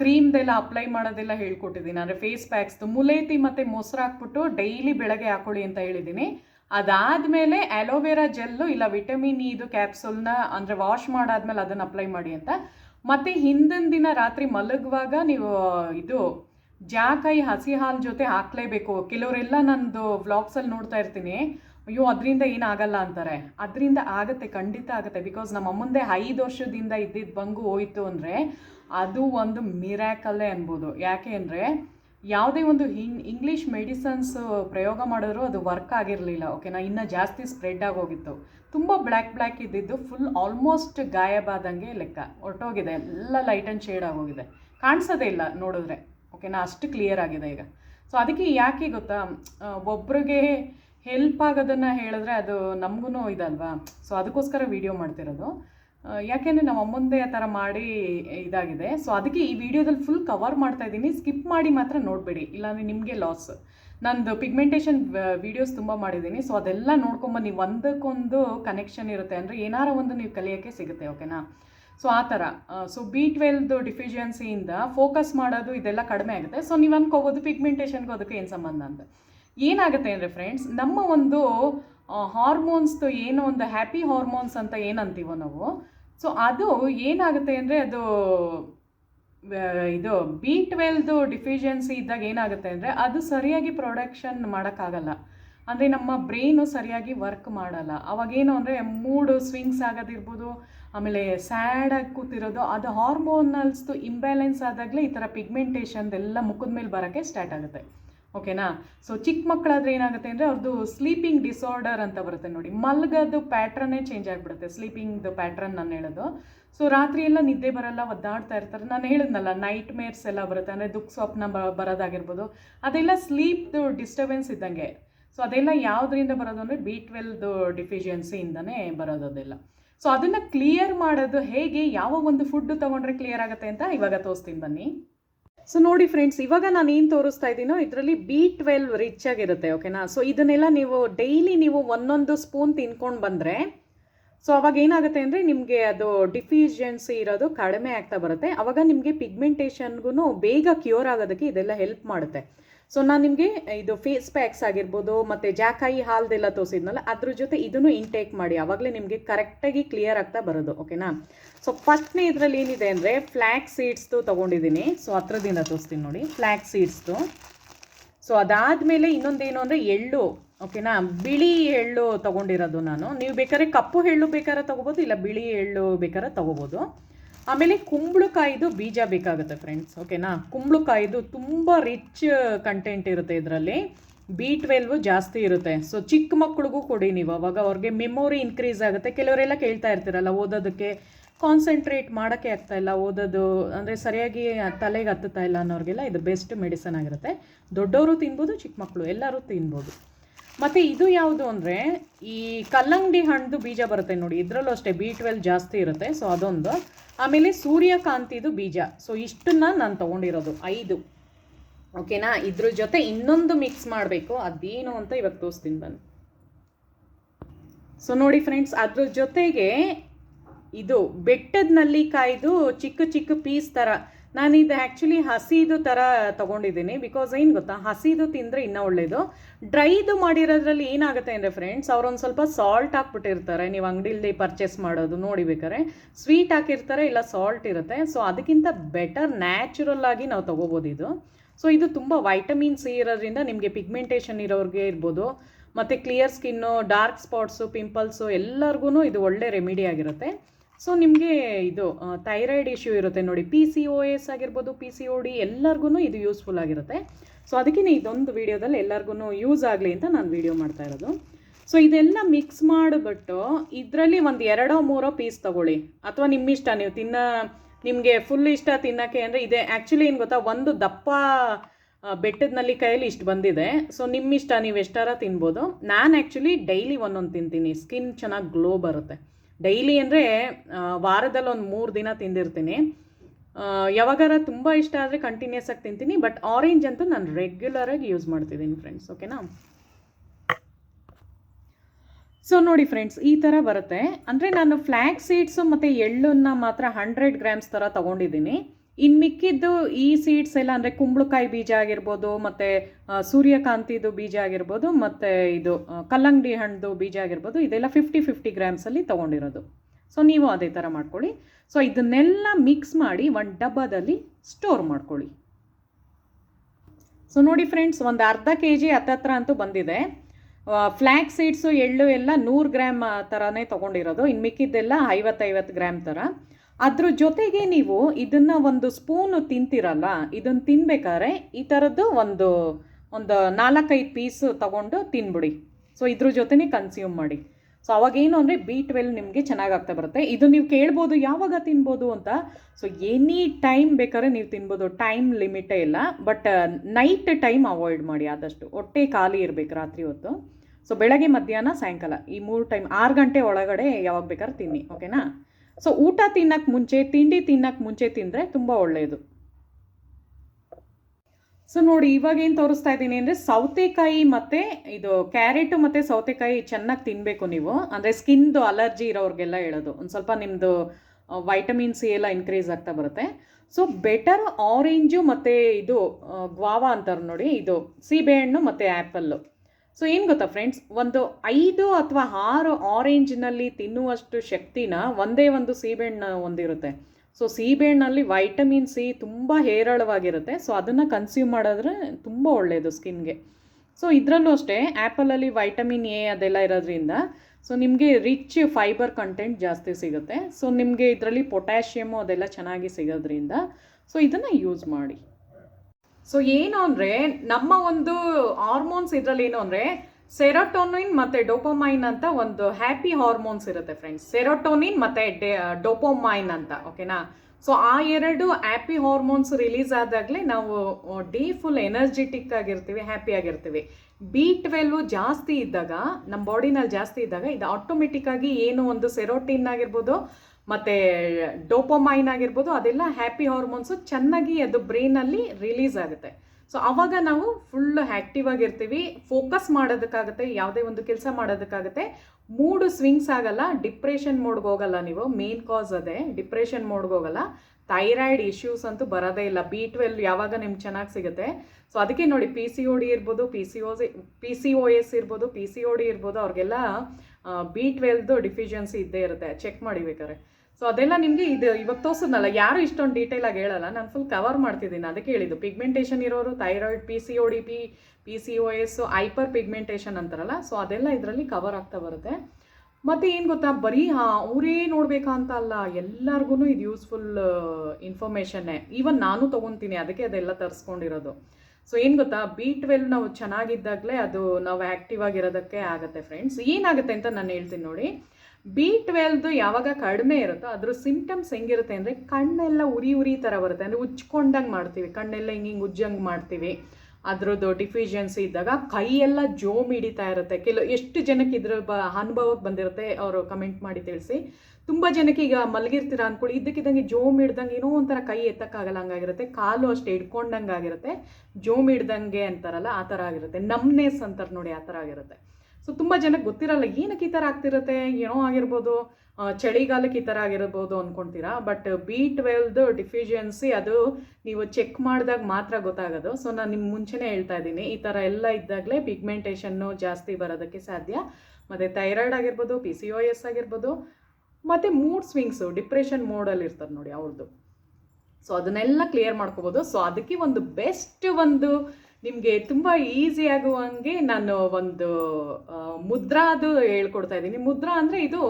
ಕ್ರೀಮ್ದೆಲ್ಲ ಅಪ್ಲೈ ಮಾಡೋದೆಲ್ಲ ಹೇಳ್ಕೊಟ್ಟಿದ್ದೀನಿ. ಅಂದರೆ ಫೇಸ್ ಪ್ಯಾಕ್ಸ್ದು ಮುಲೇತಿ ಮತ್ತು ಮೊಸರು ಹಾಕ್ಬಿಟ್ಟು ಡೈಲಿ ಬೆಳಗ್ಗೆ ಹಾಕೊಳ್ಳಿ ಅಂತ ಹೇಳಿದ್ದೀನಿ. ಅದಾದಮೇಲೆ ಅಲೋವೆರಾ ಜೆಲ್ಲು ಇಲ್ಲ ವಿಟಮಿನ್ ಇದು ಕ್ಯಾಪ್ಸೂಲ್ನ ಅಂದರೆ ವಾಶ್ ಮಾಡಾದ್ಮೇಲೆ ಅದನ್ನು ಅಪ್ಲೈ ಮಾಡಿ ಅಂತ. ಮತ್ತು ಹಿಂದಿನ ದಿನ ರಾತ್ರಿ ಮಲಗುವಾಗ ನೀವು, ಇದು ಜಾಕಾಯಿ ಹಸಿ ಹಾಲು ಜೊತೆ ಹಾಕ್ಲೇಬೇಕು. ಕೆಲವರೆಲ್ಲ ನಂದು ವ್ಲಾಗ್ಸಲ್ಲಿ ನೋಡ್ತಾ ಇರ್ತೀನಿ. ಅಯ್ಯೋ, ಅದರಿಂದ ಏನಾಗಲ್ಲ ಅಂತಾರೆ. ಅದರಿಂದ ಆಗುತ್ತೆ, ಖಂಡಿತ ಆಗುತ್ತೆ. ಬಿಕಾಸ್ ನಮ್ಮ ಮುಂದೆ ಐದು ವರ್ಷದಿಂದ ಇದ್ದಿದ್ದು ಬಂಗು ಹೋಯ್ತು ಅಂದರೆ ಅದು ಒಂದು ಮಿರಾಕಲ್ಲೇ ಅನ್ಬೋದು. ಯಾಕೆ ಅಂದರೆ ಯಾವುದೇ ಒಂದು ಹಿಂ ಇಂಗ್ಲೀಷ್ ಮೆಡಿಸನ್ಸ್ ಪ್ರಯೋಗ ಮಾಡಿದ್ರು ಅದು ವರ್ಕ್ ಆಗಿರಲಿಲ್ಲ ಓಕೆನಾ ಇನ್ನೂ ಜಾಸ್ತಿ ಸ್ಪ್ರೆಡ್ ಆಗೋಗಿತ್ತು ತುಂಬ ಬ್ಲ್ಯಾಕ್ ಬ್ಲ್ಯಾಕ್ ಇದ್ದಿದ್ದು ಫುಲ್ ಆಲ್ಮೋಸ್ಟ್ ಗಾಯಬಾದಂಗೆ ಲೆಕ್ಕ. ಹೊರಟೋಗಿದೆ ಎಲ್ಲ ಲೈಟ್ ಆ್ಯಂಡ್ ಶೇಡ್ ಆಗೋಗಿದೆ ಕಾಣಿಸೋದೇ ಇಲ್ಲ ನೋಡಿದ್ರೆ. ಓಕೆನಾ ಅಷ್ಟು ಕ್ಲಿಯರ್ ಆಗಿದೆ ಈಗ. ಸೊ ಅದಕ್ಕೆ ಯಾಕೆ ಗೊತ್ತಾ? ಒಬ್ರಿಗೆ ಹೆಲ್ಪ್ ಆಗೋದನ್ನು ಹೇಳಿದ್ರೆ ಅದು ನಮಗೂ ಇದಲ್ವಾ? ಸೊ ಅದಕ್ಕೋಸ್ಕರ ವಿಡಿಯೋ ಮಾಡ್ತಿರೋದು. ಯಾಕೆಂದರೆ ನಮ್ಮ ಅಮ್ಮಂದೇ ಆ ಥರ ಮಾಡಿ ಇದಾಗಿದೆ. ಸೊ ಅದಕ್ಕೆ ಈ ವಿಡಿಯೋದಲ್ಲಿ ಫುಲ್ ಕವರ್ ಮಾಡ್ತಾ ಇದ್ದೀನಿ. ಸ್ಕಿಪ್ ಮಾಡಿ ಮಾತ್ರ ನೋಡಬೇಡಿ. ಇಲ್ಲಾಂದರೆ ನಿಮಗೆ ಲಾಸ್ ನಂದು ಪಿಗ್ಮೆಂಟೇಷನ್ ವೀಡಿಯೋಸ್ ತುಂಬ ಮಾಡಿದ್ದೀನಿ. ಸೊ ಅದೆಲ್ಲ ನೋಡ್ಕೊಂಬಂದು ನೀವು ಒಂದಕ್ಕೊಂದು ಕನೆಕ್ಷನ್ ಇರುತ್ತೆ. ಅಂದರೆ ಏನಾರ ಒಂದು ನೀವು ಕಲಿಯೋಕ್ಕೆ ಸಿಗುತ್ತೆ ಓಕೆನಾ ಸೊ ಆ ಥರ. ಸೊ ಬಿ ಟ್ವೆಲ್ದು ಡಿಫಿಷಿಯನ್ಸಿಯಿಂದ ಫೋಕಸ್ ಮಾಡೋದು ಇದೆಲ್ಲ ಕಡಿಮೆ ಆಗುತ್ತೆ. ಸೊ ನೀವು ಅನ್ಕೋಬೋದು ಪಿಗ್ಮೆಂಟೇಷನ್ಗೆ ಅದಕ್ಕೆ ಏನು ಸಂಬಂಧ ಅಂತ. ಏನಾಗುತ್ತೆ ಅಂದರೆ ಫ್ರೆಂಡ್ಸ್ ನಮ್ಮ ಒಂದು ಹಾರ್ಮೋನ್ಸ್ದು ಏನೋ ಒಂದು ಹ್ಯಾಪಿ ಹಾರ್ಮೋನ್ಸ್ ಅಂತ ಏನಂತೀವೋ ನಾವು. ಸೊ ಅದು ಏನಾಗುತ್ತೆ ಅಂದರೆ ಅದು ಇದು ಬಿ ಟ್ವೆಲ್ದು ಡಿಫಿಷಿಯನ್ಸಿ ಇದ್ದಾಗ ಏನಾಗುತ್ತೆ ಅಂದರೆ ಅದು ಸರಿಯಾಗಿ ಪ್ರೊಡಕ್ಷನ್ ಮಾಡೋಕ್ಕಾಗಲ್ಲ. ಅಂದರೆ ನಮ್ಮ ಬ್ರೈನು ಸರಿಯಾಗಿ ವರ್ಕ್ ಮಾಡಲ್ಲ. ಅವಾಗೇನು ಅಂದರೆ ಮೂಡು ಸ್ವಿಂಗ್ಸ್ ಆಗೋದಿರ್ಬೋದು ಆಮೇಲೆ ಸ್ಯಾಡಾಗಿ ಕೂತಿರೋದು, ಅದು ಹಾರ್ಮೋನಲ್ಸ್ದು ಇಂಬ್ಯಾಲೆನ್ಸ್ ಆದಾಗಲೇ ಈ ಥರ ಪಿಗ್ಮೆಂಟೇಷನ್ದೆಲ್ಲ ಮುಖದ ಮೇಲೆ ಬರೋಕ್ಕೆ ಸ್ಟಾರ್ಟ್ ಆಗುತ್ತೆ. ಓಕೆನಾ ಸೊ ಚಿಕ್ಕ ಮಕ್ಕಳಾದ್ರೆ ಏನಾಗುತ್ತೆ ಅಂದರೆ ಅವ್ರದ್ದು ಸ್ಲೀಪಿಂಗ್ ಡಿಸಾರ್ಡರ್ ಅಂತ ಬರುತ್ತೆ ನೋಡಿ. ಮಲ್ಗೋದು ಪ್ಯಾಟ್ರನ್ನೇ ಚೇಂಜ್ ಆಗಿಬಿಡುತ್ತೆ ಸ್ಲೀಪಿಂಗ್ದು ಪ್ಯಾಟ್ರನ್ ನಾನು ಹೇಳೋದು. ಸೊ ರಾತ್ರಿ ಎಲ್ಲ ನಿದ್ದೆ ಬರಲ್ಲ, ಒದ್ದಾಡ್ತಾ ಇರ್ತಾರೆ. ನಾನು ಹೇಳಿದ್ನಲ್ಲ ನೈಟ್ ಮೇರ್ಸ್ ಎಲ್ಲ ಬರುತ್ತೆ. ಅಂದರೆ ದುಃಖ ಸ್ವಪ್ನ ಬ, ಬರೋದಾಗಿರ್ಬೋದು. ಅದೆಲ್ಲ ಸ್ಲೀಪ್ದು ಡಿಸ್ಟರ್ಬೆನ್ಸ್ ಇದ್ದಂಗೆ. ಸೊ ಅದೆಲ್ಲ ಯಾವುದರಿಂದ ಬರೋದು ಅಂದರೆ ಬಿ ಟ್ವೆಲ್ದು ಡಿಫಿಷಿಯನ್ಸಿಯಿಂದನೇ ಬರೋದು ಅದೆಲ್ಲ. ಸೊ ಅದನ್ನು ಕ್ಲಿಯರ್ ಮಾಡೋದು ಹೇಗೆ? ಯಾವ ಒಂದು ಫುಡ್ ತೊಗೊಂಡ್ರೆ ಕ್ಲಿಯರ್ ಆಗುತ್ತೆ ಅಂತ ಇವಾಗ ತೋರಿಸ್ತೀನಿ ಬನ್ನಿ. ಸೊ ನೋಡಿ ಫ್ರೆಂಡ್ಸ್ ಇವಾಗ ನಾನು ಏನು ತೋರಿಸ್ತಾ ಇದ್ದೀನೋ ಇದರಲ್ಲಿ ಬಿ ಟ್ವೆಲ್ವ್ ರಿಚ್ ಆಗಿರುತ್ತೆ ಓಕೆನಾ ಸೊ ಇದನ್ನೆಲ್ಲ ನೀವು ಡೈಲಿ ನೀವು ಒಂದೊಂದು ಸ್ಪೂನ್ ತಿನ್ಕೊಂಡು ಬಂದರೆ ಸೊ ಅವಾಗ ಏನಾಗುತ್ತೆ ಅಂದರೆ ನಿಮಗೆ ಅದು ಡಿಫಿಷಿಯನ್ಸಿ ಇರೋದು ಕಡಿಮೆ ಆಗ್ತಾ ಬರುತ್ತೆ. ಅವಾಗ ನಿಮಗೆ ಪಿಗ್ಮೆಂಟೇಷನ್ಗೂ ಬೇಗ ಕ್ಯೂರ್ ಆಗೋದಕ್ಕೆ ಇದೆಲ್ಲ ಹೆಲ್ಪ್ ಮಾಡುತ್ತೆ. ಸೊ ನಾನು ನಿಮಗೆ ಇದು ಫೇಸ್ ಪ್ಯಾಕ್ಸ್ ಆಗಿರ್ಬೋದು, ಮತ್ತು ಜಾಕಾಯಿ ಹಾಲ್ದೆಲ್ಲ ತೋರಿಸಿದ್ನಲ್ಲ, ಅದ್ರ ಜೊತೆ ಇದನ್ನು ಇಂಟೇಕ್ ಮಾಡಿ. ಆವಾಗಲೇ ನಿಮಗೆ ಕರೆಕ್ಟಾಗಿ ಕ್ಲಿಯರ್ ಆಗ್ತಾ ಬರೋದು ಓಕೆನಾ ಸೊ ಫಸ್ಟ್ನೇ ಇದರಲ್ಲಿ ಏನಿದೆ ಅಂದರೆ ಫ್ಲ್ಯಾಕ್ ಸೀಡ್ಸ್ದು ತೊಗೊಂಡಿದ್ದೀನಿ. ಸೊ ಹತ್ರದಿಂದ ತೋರಿಸ್ತೀನಿ ನೋಡಿ ಫ್ಲ್ಯಾಕ್ ಸೀಡ್ಸ್ದು ಸೊ ಅದಾದಮೇಲೆ ಇನ್ನೊಂದೇನು ಅಂದರೆ, ಎಳ್ಳು ಓಕೆನಾ ಬಿಳಿ ಎಳ್ಳು ತೊಗೊಂಡಿರೋದು ನಾನು. ನೀವು ಬೇಕಾದ್ರೆ ಕಪ್ಪು ಎಳ್ಳು ಬೇಕಾದ್ರೆ ತೊಗೋಬೋದು, ಇಲ್ಲ ಬಿಳಿ ಎಳ್ಳು ಬೇಕಾದ್ರೆ ತೊಗೋಬೋದು. ಆಮೇಲೆ ಕುಂಬಳಕಾಯಿದು ಬೀಜ ಬೇಕಾಗುತ್ತೆ ಫ್ರೆಂಡ್ಸ್ ಓಕೆನಾ ಕುಂಬಳಕಾಯಿದು ತುಂಬ ರಿಚ್ ಕಂಟೆಂಟ್ ಇರುತ್ತೆ ಇದರಲ್ಲಿ. ಬಿ ಟ್ವೆಲ್ವು ಜಾಸ್ತಿ ಇರುತ್ತೆ. ಸೊ ಚಿಕ್ಕ ಮಕ್ಕಳಿಗೂ ಕೊಡಿ ನೀವು. ಅವಾಗ ಅವ್ರಿಗೆ ಮೆಮೊರಿ ಇನ್ಕ್ರೀಸ್ ಆಗುತ್ತೆ. ಕೆಲವರೆಲ್ಲ ಕೇಳ್ತಾ ಇರ್ತೀರಲ್ಲ, ಓದೋದಕ್ಕೆ ಕಾನ್ಸಂಟ್ರೇಟ್ ಮಾಡೋಕ್ಕೆ ಆಗ್ತಾ ಇಲ್ಲ, ಓದೋದು ಅಂದರೆ ಸರಿಯಾಗಿ ತಲೆಗೆ ಹತ್ತುತ್ತಾ ಇಲ್ಲ ಅನ್ನೋರಿಗೆಲ್ಲ ಇದು ಬೆಸ್ಟ್ ಮೆಡಿಸನ್ ಆಗಿರುತ್ತೆ. ದೊಡ್ಡವರು ತಿನ್ಬೋದು, ಚಿಕ್ಕ ಮಕ್ಕಳು ಎಲ್ಲರೂ ತಿನ್ಬೋದು. ಮತ್ತು ಇದು ಯಾವುದು ಅಂದರೆ, ಈ ಕಲ್ಲಂಗಡಿ ಹಣ್ಣು ಬೀಜ ಬರುತ್ತೆ ನೋಡಿ. ಇದರಲ್ಲೂ ಅಷ್ಟೇ ಬಿ ಟ್ವೆಲ್ ಜಾಸ್ತಿ ಇರುತ್ತೆ. ಸೊ ಅದೊಂದು. ಆಮೇಲೆ ಸೂರ್ಯಕಾಂತಿದು ಬೀಜ. ಸೊ ಇಷ್ಟನ್ನ ನಾನು ತೊಗೊಂಡಿರೋದು. ಐದು. ಓಕೆನಾ ಇದ್ರ ಜೊತೆ ಇನ್ನೊಂದು ಮಿಕ್ಸ್ ಮಾಡಬೇಕು. ಅದೇನು ಅಂತ ಇವಾಗ ತೋರಿಸ್ತೀನಿ ಬನ್ನಿ. ಸೊ ನೋಡಿ ಫ್ರೆಂಡ್ಸ್ ಅದ್ರ ಜೊತೆಗೆ ಇದು ಬೆಟ್ಟದ ನಲ್ಲಿಕಾಯ್ದು ಚಿಕ್ಕ ಚಿಕ್ಕ ಪೀಸ್ ಥರ ನಾನು ಇದು ಆ್ಯಕ್ಚುಲಿ ಹಸಿದು ಥರ ತೊಗೊಂಡಿದ್ದೀನಿ. ಬಿಕಾಸ್ ಏನು ಗೊತ್ತಾ? ಹಸಿದು ತಿಂದರೆ ಇನ್ನೂ ಒಳ್ಳೆಯದು ಡ್ರೈದು ಮಾಡಿರೋದ್ರಲ್ಲಿ ಏನಾಗುತ್ತೆ ಅಂದರೆ ಫ್ರೆಂಡ್ಸ್ ಅವ್ರೊಂದು ಸ್ವಲ್ಪ ಸಾಲ್ಟ್ ಹಾಕ್ಬಿಟ್ಟಿರ್ತಾರೆ. ನೀವು ಅಂಗಡಿಯಲ್ಲಿ ಪರ್ಚೇಸ್ ಮಾಡೋದು ನೋಡಿಬೇಕಾರೆ ಸ್ವೀಟ್ ಹಾಕಿರ್ತಾರೆ, ಇಲ್ಲ ಸಾಲ್ಟ್ ಇರುತ್ತೆ. ಸೊ ಅದಕ್ಕಿಂತ ಬೆಟರ್ ನ್ಯಾಚುರಲ್ ಆಗಿ ನಾವು ತೊಗೋಬೋದು ಇದು. ಸೊ ಇದು ತುಂಬ ವೈಟಮಿನ್ ಸಿ ಇರೋದ್ರಿಂದ ನಿಮಗೆ ಪಿಗ್ಮೆಂಟೇಷನ್ ಇರೋರಿಗೆ ಇರ್ಬೋದು. ಮತ್ತು clear skin dark spots pimples ಎಲ್ಲರಿಗೂ ಇದು ಒಳ್ಳೆ ರೆಮಿಡಿ ಆಗಿರುತ್ತೆ. ಸೊ ನಿಮಗೆ ಇದು ಥೈರಾಯ್ಡ್ ಇಶ್ಯೂ ಇರುತ್ತೆ ನೋಡಿ. ಪಿ ಸಿ ಒ ಎಸ್ ಆಗಿರ್ಬೋದು ಪಿ ಸಿ ಒ ಡಿ ಎಲ್ಲರಿಗೂ ಇದು ಯೂಸ್ಫುಲ್ ಆಗಿರುತ್ತೆ. ಸೊ ಅದಕ್ಕೆ ಇದೊಂದು ವೀಡಿಯೋದಲ್ಲಿ ಎಲ್ಲರಿಗೂ ಯೂಸ್ ಆಗಲಿ ಅಂತ ನಾನು ವೀಡಿಯೋ ಮಾಡ್ತಾ ಇರೋದು. ಸೊ ಇದೆಲ್ಲ ಮಿಕ್ಸ್ ಮಾಡಿಬಿಟ್ಟು ಇದರಲ್ಲಿ ಒಂದು ಎರಡೋ ಮೂರೋ ಪೀಸ್ ತಗೊಳ್ಳಿ. ಅಥವಾ ನಿಮ್ಮ ಇಷ್ಟ, ನೀವು ತಿನ್ನ, ನಿಮಗೆ ಫುಲ್ ಇಷ್ಟ ತಿನ್ನೋಕ್ಕೆ ಅಂದರೆ ಇದೆ. ಆ್ಯಕ್ಚುಲಿ ಏನು ಗೊತ್ತಾ, ಒಂದು ದಪ್ಪ ಬೆಟ್ಟದ್ನಲ್ಲಿ ಬೆಟ್ಟದ ಕೈಯಲ್ಲಿ ಇಷ್ಟು ಬಂದಿದೆ. ಸೊ ನಿಮ್ಮಿಷ್ಟ ನೀವು ಎಷ್ಟಾರ ತಿನ್ಬೋದು. ನಾನು ಆ್ಯಕ್ಚುಲಿ ಡೈಲಿ ಒಂದೊಂದು ತಿಂತೀನಿ. ಸ್ಕಿನ್ ಚೆನ್ನಾಗಿ ಗ್ಲೋ ಬರುತ್ತೆ. ಡೈಲಿ ಅಂದರೆ ವಾರದಲ್ಲಿ ಒಂದು ಮೂರು ದಿನ ತಿಂದಿರ್ತೀನಿ. ಯಾವಾಗಾರ ತುಂಬ ಇಷ್ಟ ಆದರೆ ಕಂಟಿನ್ಯೂಸ್ ಆಗಿ ತಿಂತೀನಿ ಬಟ್ ಆರೆಂಜ್ ಅಂತೂ ನಾನು ರೆಗ್ಯುಲರಾಗಿ ಯೂಸ್ ಮಾಡ್ತಿದ್ದೀನಿ ಫ್ರೆಂಡ್ಸ್ ಓಕೆನಾ ಸೊ ನೋಡಿ ಫ್ರೆಂಡ್ಸ್ ಈ ಥರ ಬರುತ್ತೆ. ಅಂದರೆ ನಾನು ಫ್ಲ್ಯಾಗ್ ಸೀಡ್ಸು ಮತ್ತು ಎಳ್ಳನ್ನು ಮಾತ್ರ ಹಂಡ್ರೆಡ್ ಗ್ರಾಮ್ಸ್ ಥರ ತೊಗೊಂಡಿದ್ದೀನಿ. ಇನ್ನು ಮಿಕ್ಕಿದ್ದು ಈ ಸೀಡ್ಸ್ ಎಲ್ಲ ಅಂದರೆ ಕುಂಬಳಕಾಯಿ ಬೀಜ ಆಗಿರ್ಬೋದು, ಮತ್ತು ಸೂರ್ಯಕಾಂತಿದು ಬೀಜ ಆಗಿರ್ಬೋದು, ಮತ್ತು ಇದು ಕಲ್ಲಂಗಡಿ ಹಣ್ಣು ಬೀಜ ಆಗಿರ್ಬೋದು, ಇದೆಲ್ಲ ಫಿಫ್ಟಿ ಫಿಫ್ಟಿ ಗ್ರಾಮ್ಸಲ್ಲಿ ತೊಗೊಂಡಿರೋದು. ಸೊ ನೀವು ಅದೇ ಥರ ಮಾಡ್ಕೊಳ್ಳಿ. ಸೊ ಇದನ್ನೆಲ್ಲ ಮಿಕ್ಸ್ ಮಾಡಿ ಒಂದು ಡಬ್ಬದಲ್ಲಿ ಸ್ಟೋರ್ ಮಾಡ್ಕೊಳ್ಳಿ. ಸೊ ನೋಡಿ ಫ್ರೆಂಡ್ಸ್ ಒಂದು ಅರ್ಧ ಕೆ ಜಿ ಹತ್ತತ್ರ ಅಂತೂ ಬಂದಿದೆ. ಫ್ಲ್ಯಾಕ್ ಸೀಡ್ಸು ಎಳ್ಳು ಎಲ್ಲ ನೂರು ಗ್ರಾಮ್ ಥರನೇ ತೊಗೊಂಡಿರೋದು. ಇನ್ನು ಮಿಕ್ಕಿದ್ದೆಲ್ಲ ಐವತ್ತೈವತ್ತು ಗ್ರಾಮ್ ಥರ ಅದ್ರ ಜೊತೆಗೆ ನೀವು ಇದನ್ನು ಒಂದು ಸ್ಪೂನು ತಿಂತೀರಲ್ಲ ಇದನ್ನು ತಿನ್ಬೇಕಾದ್ರೆ ಈ ಥರದ್ದು ಒಂದು ಒಂದು ನಾಲ್ಕೈದು ಪೀಸು ತಗೊಂಡು ತಿನ್ಬಿಡಿ. ಸೊ ಇದ್ರ ಜೊತೆನೇ ಕನ್ಸ್ಯೂಮ್ ಮಾಡಿ. ಸೊ ಅವಾಗೇನು ಅಂದರೆ ಬಿ ಟ್ವೆಲ್ ನಿಮಗೆ ಚೆನ್ನಾಗಾಗ್ತಾ ಬರುತ್ತೆ. ಇದು ನೀವು ಕೇಳ್ಬೋದು, ಯಾವಾಗ ತಿನ್ಬೋದು ಅಂತ. ಸೊ ಎನಿ ಟೈಮ್ ಬೇಕಾದ್ರೆ ನೀವು ತಿನ್ಬೋದು. ಟೈಮ್ ಲಿಮಿಟೇ ಇಲ್ಲ. ಬಟ್ ನೈಟ್ ಟೈಮ್ ಅವಾಯ್ಡ್ ಮಾಡಿ ಆದಷ್ಟು. ಹೊಟ್ಟೆ ಖಾಲಿ ಇರಬೇಕು ರಾತ್ರಿ ಹೊತ್ತು. ಸೊ ಬೆಳಗ್ಗೆ, ಮಧ್ಯಾಹ್ನ, ಸಾಯಂಕಾಲ. ಈ ಮೂರು ಟೈಮ್ ಆರು ಗಂಟೆ ಒಳಗಡೆ ಯಾವಾಗ ಬೇಕಾದ್ರೆ ತಿನ್ನಿ. ಓಕೆನಾ ಸೊ ಊಟ ತಿನ್ನಕ್ಕೆ ಮುಂಚೆ, ತಿಂಡಿ ತಿನ್ನಕ್ಕೆ ಮುಂಚೆ ತಿಂದರೆ ತುಂಬ ಒಳ್ಳೆಯದು ಸೊ ನೋಡಿ ಇವಾಗ ಏನು ತೋರಿಸ್ತಾ ಇದ್ದೀನಿ ಅಂದರೆ ಸೌತೆಕಾಯಿ ಮತ್ತು ಇದು ಕ್ಯಾರೆಟು ಮತ್ತು ಸೌತೆಕಾಯಿ ಚೆನ್ನಾಗಿ ತಿನ್ನಬೇಕು ನೀವು. ಅಂದರೆ ಸ್ಕಿನ್ದು ಅಲರ್ಜಿ ಇರೋರಿಗೆಲ್ಲ ಹೇಳೋದು. ಒಂದು ಸ್ವಲ್ಪ ನಿಮ್ಮದು ವೈಟಮಿನ್ ಸಿ ಎಲ್ಲ ಇನ್ಕ್ರೀಸ್ ಆಗ್ತಾ ಬರುತ್ತೆ. ಸೊ ಬೆಟರ್ ಆರೆಂಜು ಮತ್ತು ಇದು ಗ್ವಾವಾ ಅಂತಾರೆ ನೋಡಿ, ಇದು ಸೀಬೆಹಣ್ಣು ಮತ್ತು ಆ್ಯಪಲ್ಲು ಸೊ ಏನು ಗೊತ್ತಾ ಫ್ರೆಂಡ್ಸ್ ಒಂದು ಐದು ಅಥವಾ ಆರು ಆರೆಂಜ್ನಲ್ಲಿ ತಿನ್ನುವಷ್ಟು ಶಕ್ತಿನ ಒಂದೇ ಒಂದು ಸೀಬೆಹಣ್ಣು ಹೊಂದಿರುತ್ತೆ ಸೊ ಸೀಬೆಹಣ್ಣಲ್ಲಿ ವೈಟಮಿನ್ ಸಿ ತುಂಬ ಹೇರಳವಾಗಿರುತ್ತೆ. ಸೊ ಅದನ್ನು ಕನ್ಸ್ಯೂಮ್ ಮಾಡಿದ್ರೆ ತುಂಬ ಒಳ್ಳೆಯದು ಸ್ಕಿನ್ಗೆ ಸೊ ಇದರಲ್ಲೂ ಅಷ್ಟೇ ಆ್ಯಪಲಲ್ಲಿ ವೈಟಮಿನ್ ಎ ಅದೆಲ್ಲ ಇರೋದ್ರಿಂದ ಸೊ ನಿಮಗೆ ರಿಚ್ ಫೈಬರ್ ಕಂಟೆಂಟ್ ಜಾಸ್ತಿ ಸಿಗುತ್ತೆ. ಸೊ ನಿಮಗೆ ಇದರಲ್ಲಿ ಪೊಟ್ಯಾಷಿಯಮು ಅದೆಲ್ಲ ಚೆನ್ನಾಗಿ ಸಿಗೋದ್ರಿಂದ ಸೊ ಇದನ್ನು ಯೂಸ್ ಮಾಡಿ. ಸೊ ಏನು ಅಂದರೆ ನಮ್ಮ ಒಂದು ಹಾರ್ಮೋನ್ಸ್ ಇದರಲ್ಲಿ ಏನು ಅಂದರೆ ಸೆರೋಟೋನಿನ್ ಮತ್ತು ಡೋಪೋಮೈನ್ ಅಂತ ಒಂದು ಹ್ಯಾಪಿ ಹಾರ್ಮೋನ್ಸ್ ಇರುತ್ತೆ ಫ್ರೆಂಡ್ಸ್ ಸೆರೋಟೋನಿನ್ ಮತ್ತು ಡೋಪೋಮೈನ್ ಅಂತ ಓಕೆನಾ ಸೊ ಆ ಎರಡು ಹ್ಯಾಪಿ ಹಾರ್ಮೋನ್ಸ್ ರಿಲೀಸ್ ಆದಾಗಲೇ ನಾವು ಡೇ ಫುಲ್ ಎನರ್ಜೆಟಿಕ್ ಆಗಿರ್ತೀವಿ ಹ್ಯಾಪಿ ಆಗಿರ್ತೀವಿ. ಬಿ ಟ್ವೆಲ್ವ್ ಜಾಸ್ತಿ ಇದ್ದಾಗ ನಮ್ಮ ಬಾಡಿನಲ್ಲಿ ಜಾಸ್ತಿ ಇದ್ದಾಗ, ಇದು ಆಟೋಮೆಟಿಕ್ ಆಗಿ ಏನು ಒಂದು ಸೆರೋಟಿನ್ ಆಗಿರ್ಬೋದು ಮತ್ತು ಡೋಪೋಮೈನ್ ಆಗಿರ್ಬೋದು, ಅದೆಲ್ಲ ಹ್ಯಾಪಿ ಹಾರ್ಮೋನ್ಸು ಚೆನ್ನಾಗಿ ಅದು ಬ್ರೈನಲ್ಲಿ ರಿಲೀಸ್ ಆಗುತ್ತೆ. ಸೊ ಆವಾಗ ನಾವು ಫುಲ್ ಆ್ಯಕ್ಟಿವ್ ಆಗಿರ್ತೀವಿ ಫೋಕಸ್ ಮಾಡೋದಕ್ಕಾಗುತ್ತೆ, ಯಾವುದೇ ಒಂದು ಕೆಲಸ ಮಾಡೋದಕ್ಕಾಗುತ್ತೆ. ಮೂಡು ಸ್ವಿಂಗ್ಸ್ ಆಗಲ್ಲ ಡಿಪ್ರೆಷನ್ ಮೋಡ್ಗೆ ಹೋಗಲ್ಲ ನೀವು ಮೇನ್ ಕಾಸ್ ಅದೇ ಡಿಪ್ರೆಷನ್ ಮೋಡ್ಗೆ ಹೋಗಲ್ಲ. ಥೈರಾಯ್ಡ್ ಇಶ್ಯೂಸ್ ಅಂತೂ ಬರೋದೇ ಇಲ್ಲ ಬಿ ಟ್ವೆಲ್ ಯಾವಾಗ ನಿಮ್ಗೆ ಚೆನ್ನಾಗಿ ಸಿಗುತ್ತೆ. ಸೊ ಅದಕ್ಕೆ ನೋಡಿ ಪಿ ಸಿ ಒ ಡಿ ಇರ್ಬೋದು P C O P C O S ಇರ್ಬೋದು ಪಿ ಸಿ ಒ ಡಿ ಇರ್ಬೋದು, ಅವ್ರಿಗೆಲ್ಲ ಬಿ ಟ್ವೆಲ್ದು ಡಿಫಿಷಿಯನ್ಸಿ ಇದ್ದೇ ಇರುತ್ತೆ. ಚೆಕ್ ಮಾಡಿ ಬೇಕಾದ್ರೆ. ಸೊ ಅದೆಲ್ಲ ನಿಮಗೆ ಇದು ಇವಾಗ ತೋರಿಸಿದ್ನಲ್ಲ, ಯಾರು ಇಷ್ಟೊಂದು ಡೀಟೇಲ್ ಆಗಿ ಹೇಳಲ್ಲ. ನಾನು ಫುಲ್ ಕವರ್ ಮಾಡ್ತಿದ್ದೀನಿ. ಅದಕ್ಕೆ ಹೇಳಿದ್ದು ಪಿಗ್ಮೆಂಟೇಷನ್ ಇರೋರು thyroid P C O D P P C O S hyper pigmentation ಅಂತಾರಲ್ಲ. ಸೊ ಅದೆಲ್ಲ ಇದರಲ್ಲಿ ಕವರ್ ಆಗ್ತಾ ಬರುತ್ತೆ. ಮತ್ತು ಏನು ಗೊತ್ತಾ? ಬರೀ ಅವರೇ ನೋಡಬೇಕಾ ಅಂತ ಅಲ್ಲ ಎಲ್ಲರಿಗೂ ಇದು ಯೂಸ್ಫುಲ್ ಇನ್ಫಾರ್ಮೇಷನ್ನೇ ಈವನ್ ನಾನು ತೊಗೊತೀನಿ, ಅದಕ್ಕೆ ಅದೆಲ್ಲ ತರಿಸ್ಕೊಂಡಿರೋದು. ಸೊ ಏನು ಗೊತ್ತಾ? ಬಿ ಟ್ವೆಲ್ ನಾವು ಚೆನ್ನಾಗಿದ್ದಾಗಲೇ ಅದು ನಾವು ಆ್ಯಕ್ಟಿವ್ ಆಗಿರೋದಕ್ಕೆ ಆಗುತ್ತೆ ಫ್ರೆಂಡ್ಸ್ ಏನಾಗುತ್ತೆ ಅಂತ ನಾನು ಹೇಳ್ತೀನಿ ನೋಡಿ. ಬಿ ಟ್ವೆಲ್ದು ಯಾವಾಗ ಕಡಿಮೆ ಇರುತ್ತೋ ಅದ್ರ ಸಿಂಪ್ಟಮ್ಸ್ ಹೆಂಗಿರುತ್ತೆ ಅಂದರೆ ಕಣ್ಣೆಲ್ಲ ಉರಿ ಉರಿ ಥರ ಬರುತ್ತೆ. ಅಂದರೆ ಉಜ್ಕೊಂಡಂಗೆ ಮಾಡ್ತೀವಿ. ಕಣ್ಣೆಲ್ಲ ಹಿಂಗೆ ಹಿಂಗೆ ಉಜ್ಜಂಗೆ ಮಾಡ್ತೀವಿ. ಅದರದ್ದು ಡಿಫಿಷಿಯನ್ಸಿ ಇದ್ದಾಗ ಕೈಯೆಲ್ಲ ಜೋಮ್ ಹಿಡಿತಾ ಇರುತ್ತೆ. ಕೆಲವು ಎಷ್ಟು ಜನಕ್ಕೆ ಇದ್ರ ಬ ಅನುಭವಕ್ಕೆ ಬಂದಿರುತ್ತೆ ಅವರು ಕಮೆಂಟ್ ಮಾಡಿ ತಿಳಿಸಿ. ತುಂಬ ಜನಕ್ಕೆ ಈಗ ಮಲಗಿರ್ತೀರ ಅಂದ್ಕೊಳ್ಳಿ ಇದ್ದಕ್ಕಿದ್ದಂಗೆ ಜೋಮ್ ಹಿಡ್ದಂಗೆ ಏನೋ ಒಂಥರ ಕೈ ಎತ್ತಕ್ಕಾಗಲ್ಲ ಹಂಗಾಗಿರುತ್ತೆ. ಕಾಲು ಅಷ್ಟೇ ಹಿಡ್ಕೊಂಡಂಗೆ ಆಗಿರುತ್ತೆ ಜೋಮ್ ಹಿಡ್ದಂಗೆ ಅಂತಾರಲ್ಲ, ಆ ಥರ ಆಗಿರುತ್ತೆ. ನಮ್ನೆಸ್ ಅಂತಾರೆ ನೋಡಿ, ಆ ಥರ ಆಗಿರುತ್ತೆ. ಸೊ ತುಂಬ ಜನಕ್ಕೆ ಗೊತ್ತಿರಲ್ಲ ಏನಕ್ಕೆ ಈ ಥರ ಆಗ್ತಿರುತ್ತೆ, ಏನೋ ಆಗಿರ್ಬೋದು ಚಳಿಗಾಲಕ್ಕೆ ಈ ಥರ ಆಗಿರ್ಬೋದು ಅಂದ್ಕೊಳ್ತೀರಾ ಬಟ್ ಬಿ ಟ್ವೆಲ್ದು ಡಿಫಿಷಿಯನ್ಸಿ ಅದು ನೀವು ಚೆಕ್ ಮಾಡಿದಾಗ ಮಾತ್ರ ಗೊತ್ತಾಗೋದು. ಸೊ ನಾನು ನಿಮ್ಮ ಮುಂಚೆನೇ ಹೇಳ್ತಾ ಇದ್ದೀನಿ, ಈ ಥರ ಎಲ್ಲ ಇದ್ದಾಗಲೇ ಪಿಗ್ಮೆಂಟೇಷನ್ನು ಜಾಸ್ತಿ ಬರೋದಕ್ಕೆ ಸಾಧ್ಯ. ಮತ್ತು ಥೈರಾಯ್ಡ್ ಆಗಿರ್ಬೋದು ಪಿ ಸಿ ಒ ಎಸ್ ಆಗಿರ್ಬೋದು, ಮತ್ತು ಮೂಡ್ ಸ್ವಿಂಗ್ಸು ಡಿಪ್ರೆಷನ್ ಮೋಡಲ್ಲಿ ಇರ್ತಾರೆ ನೋಡಿ ಅವ್ರದ್ದು ಸೊ ಅದನ್ನೆಲ್ಲ ಕ್ಲಿಯರ್ ಮಾಡ್ಕೋಬೋದು. ಸೊ ಅದಕ್ಕೆ ಒಂದು ಬೆಸ್ಟ್ ಒಂದು ನಿಮಗೆ ತುಂಬ ಈಸಿ ಆಗುವಂಗೆ ನಾನು ಒಂದು ಮುದ್ರಾ ಅದು ಹೇಳ್ಕೊಡ್ತಾ ಇದ್ದೀನಿ. ಮುದ್ರಾ ಅಂದರೆ ಇದು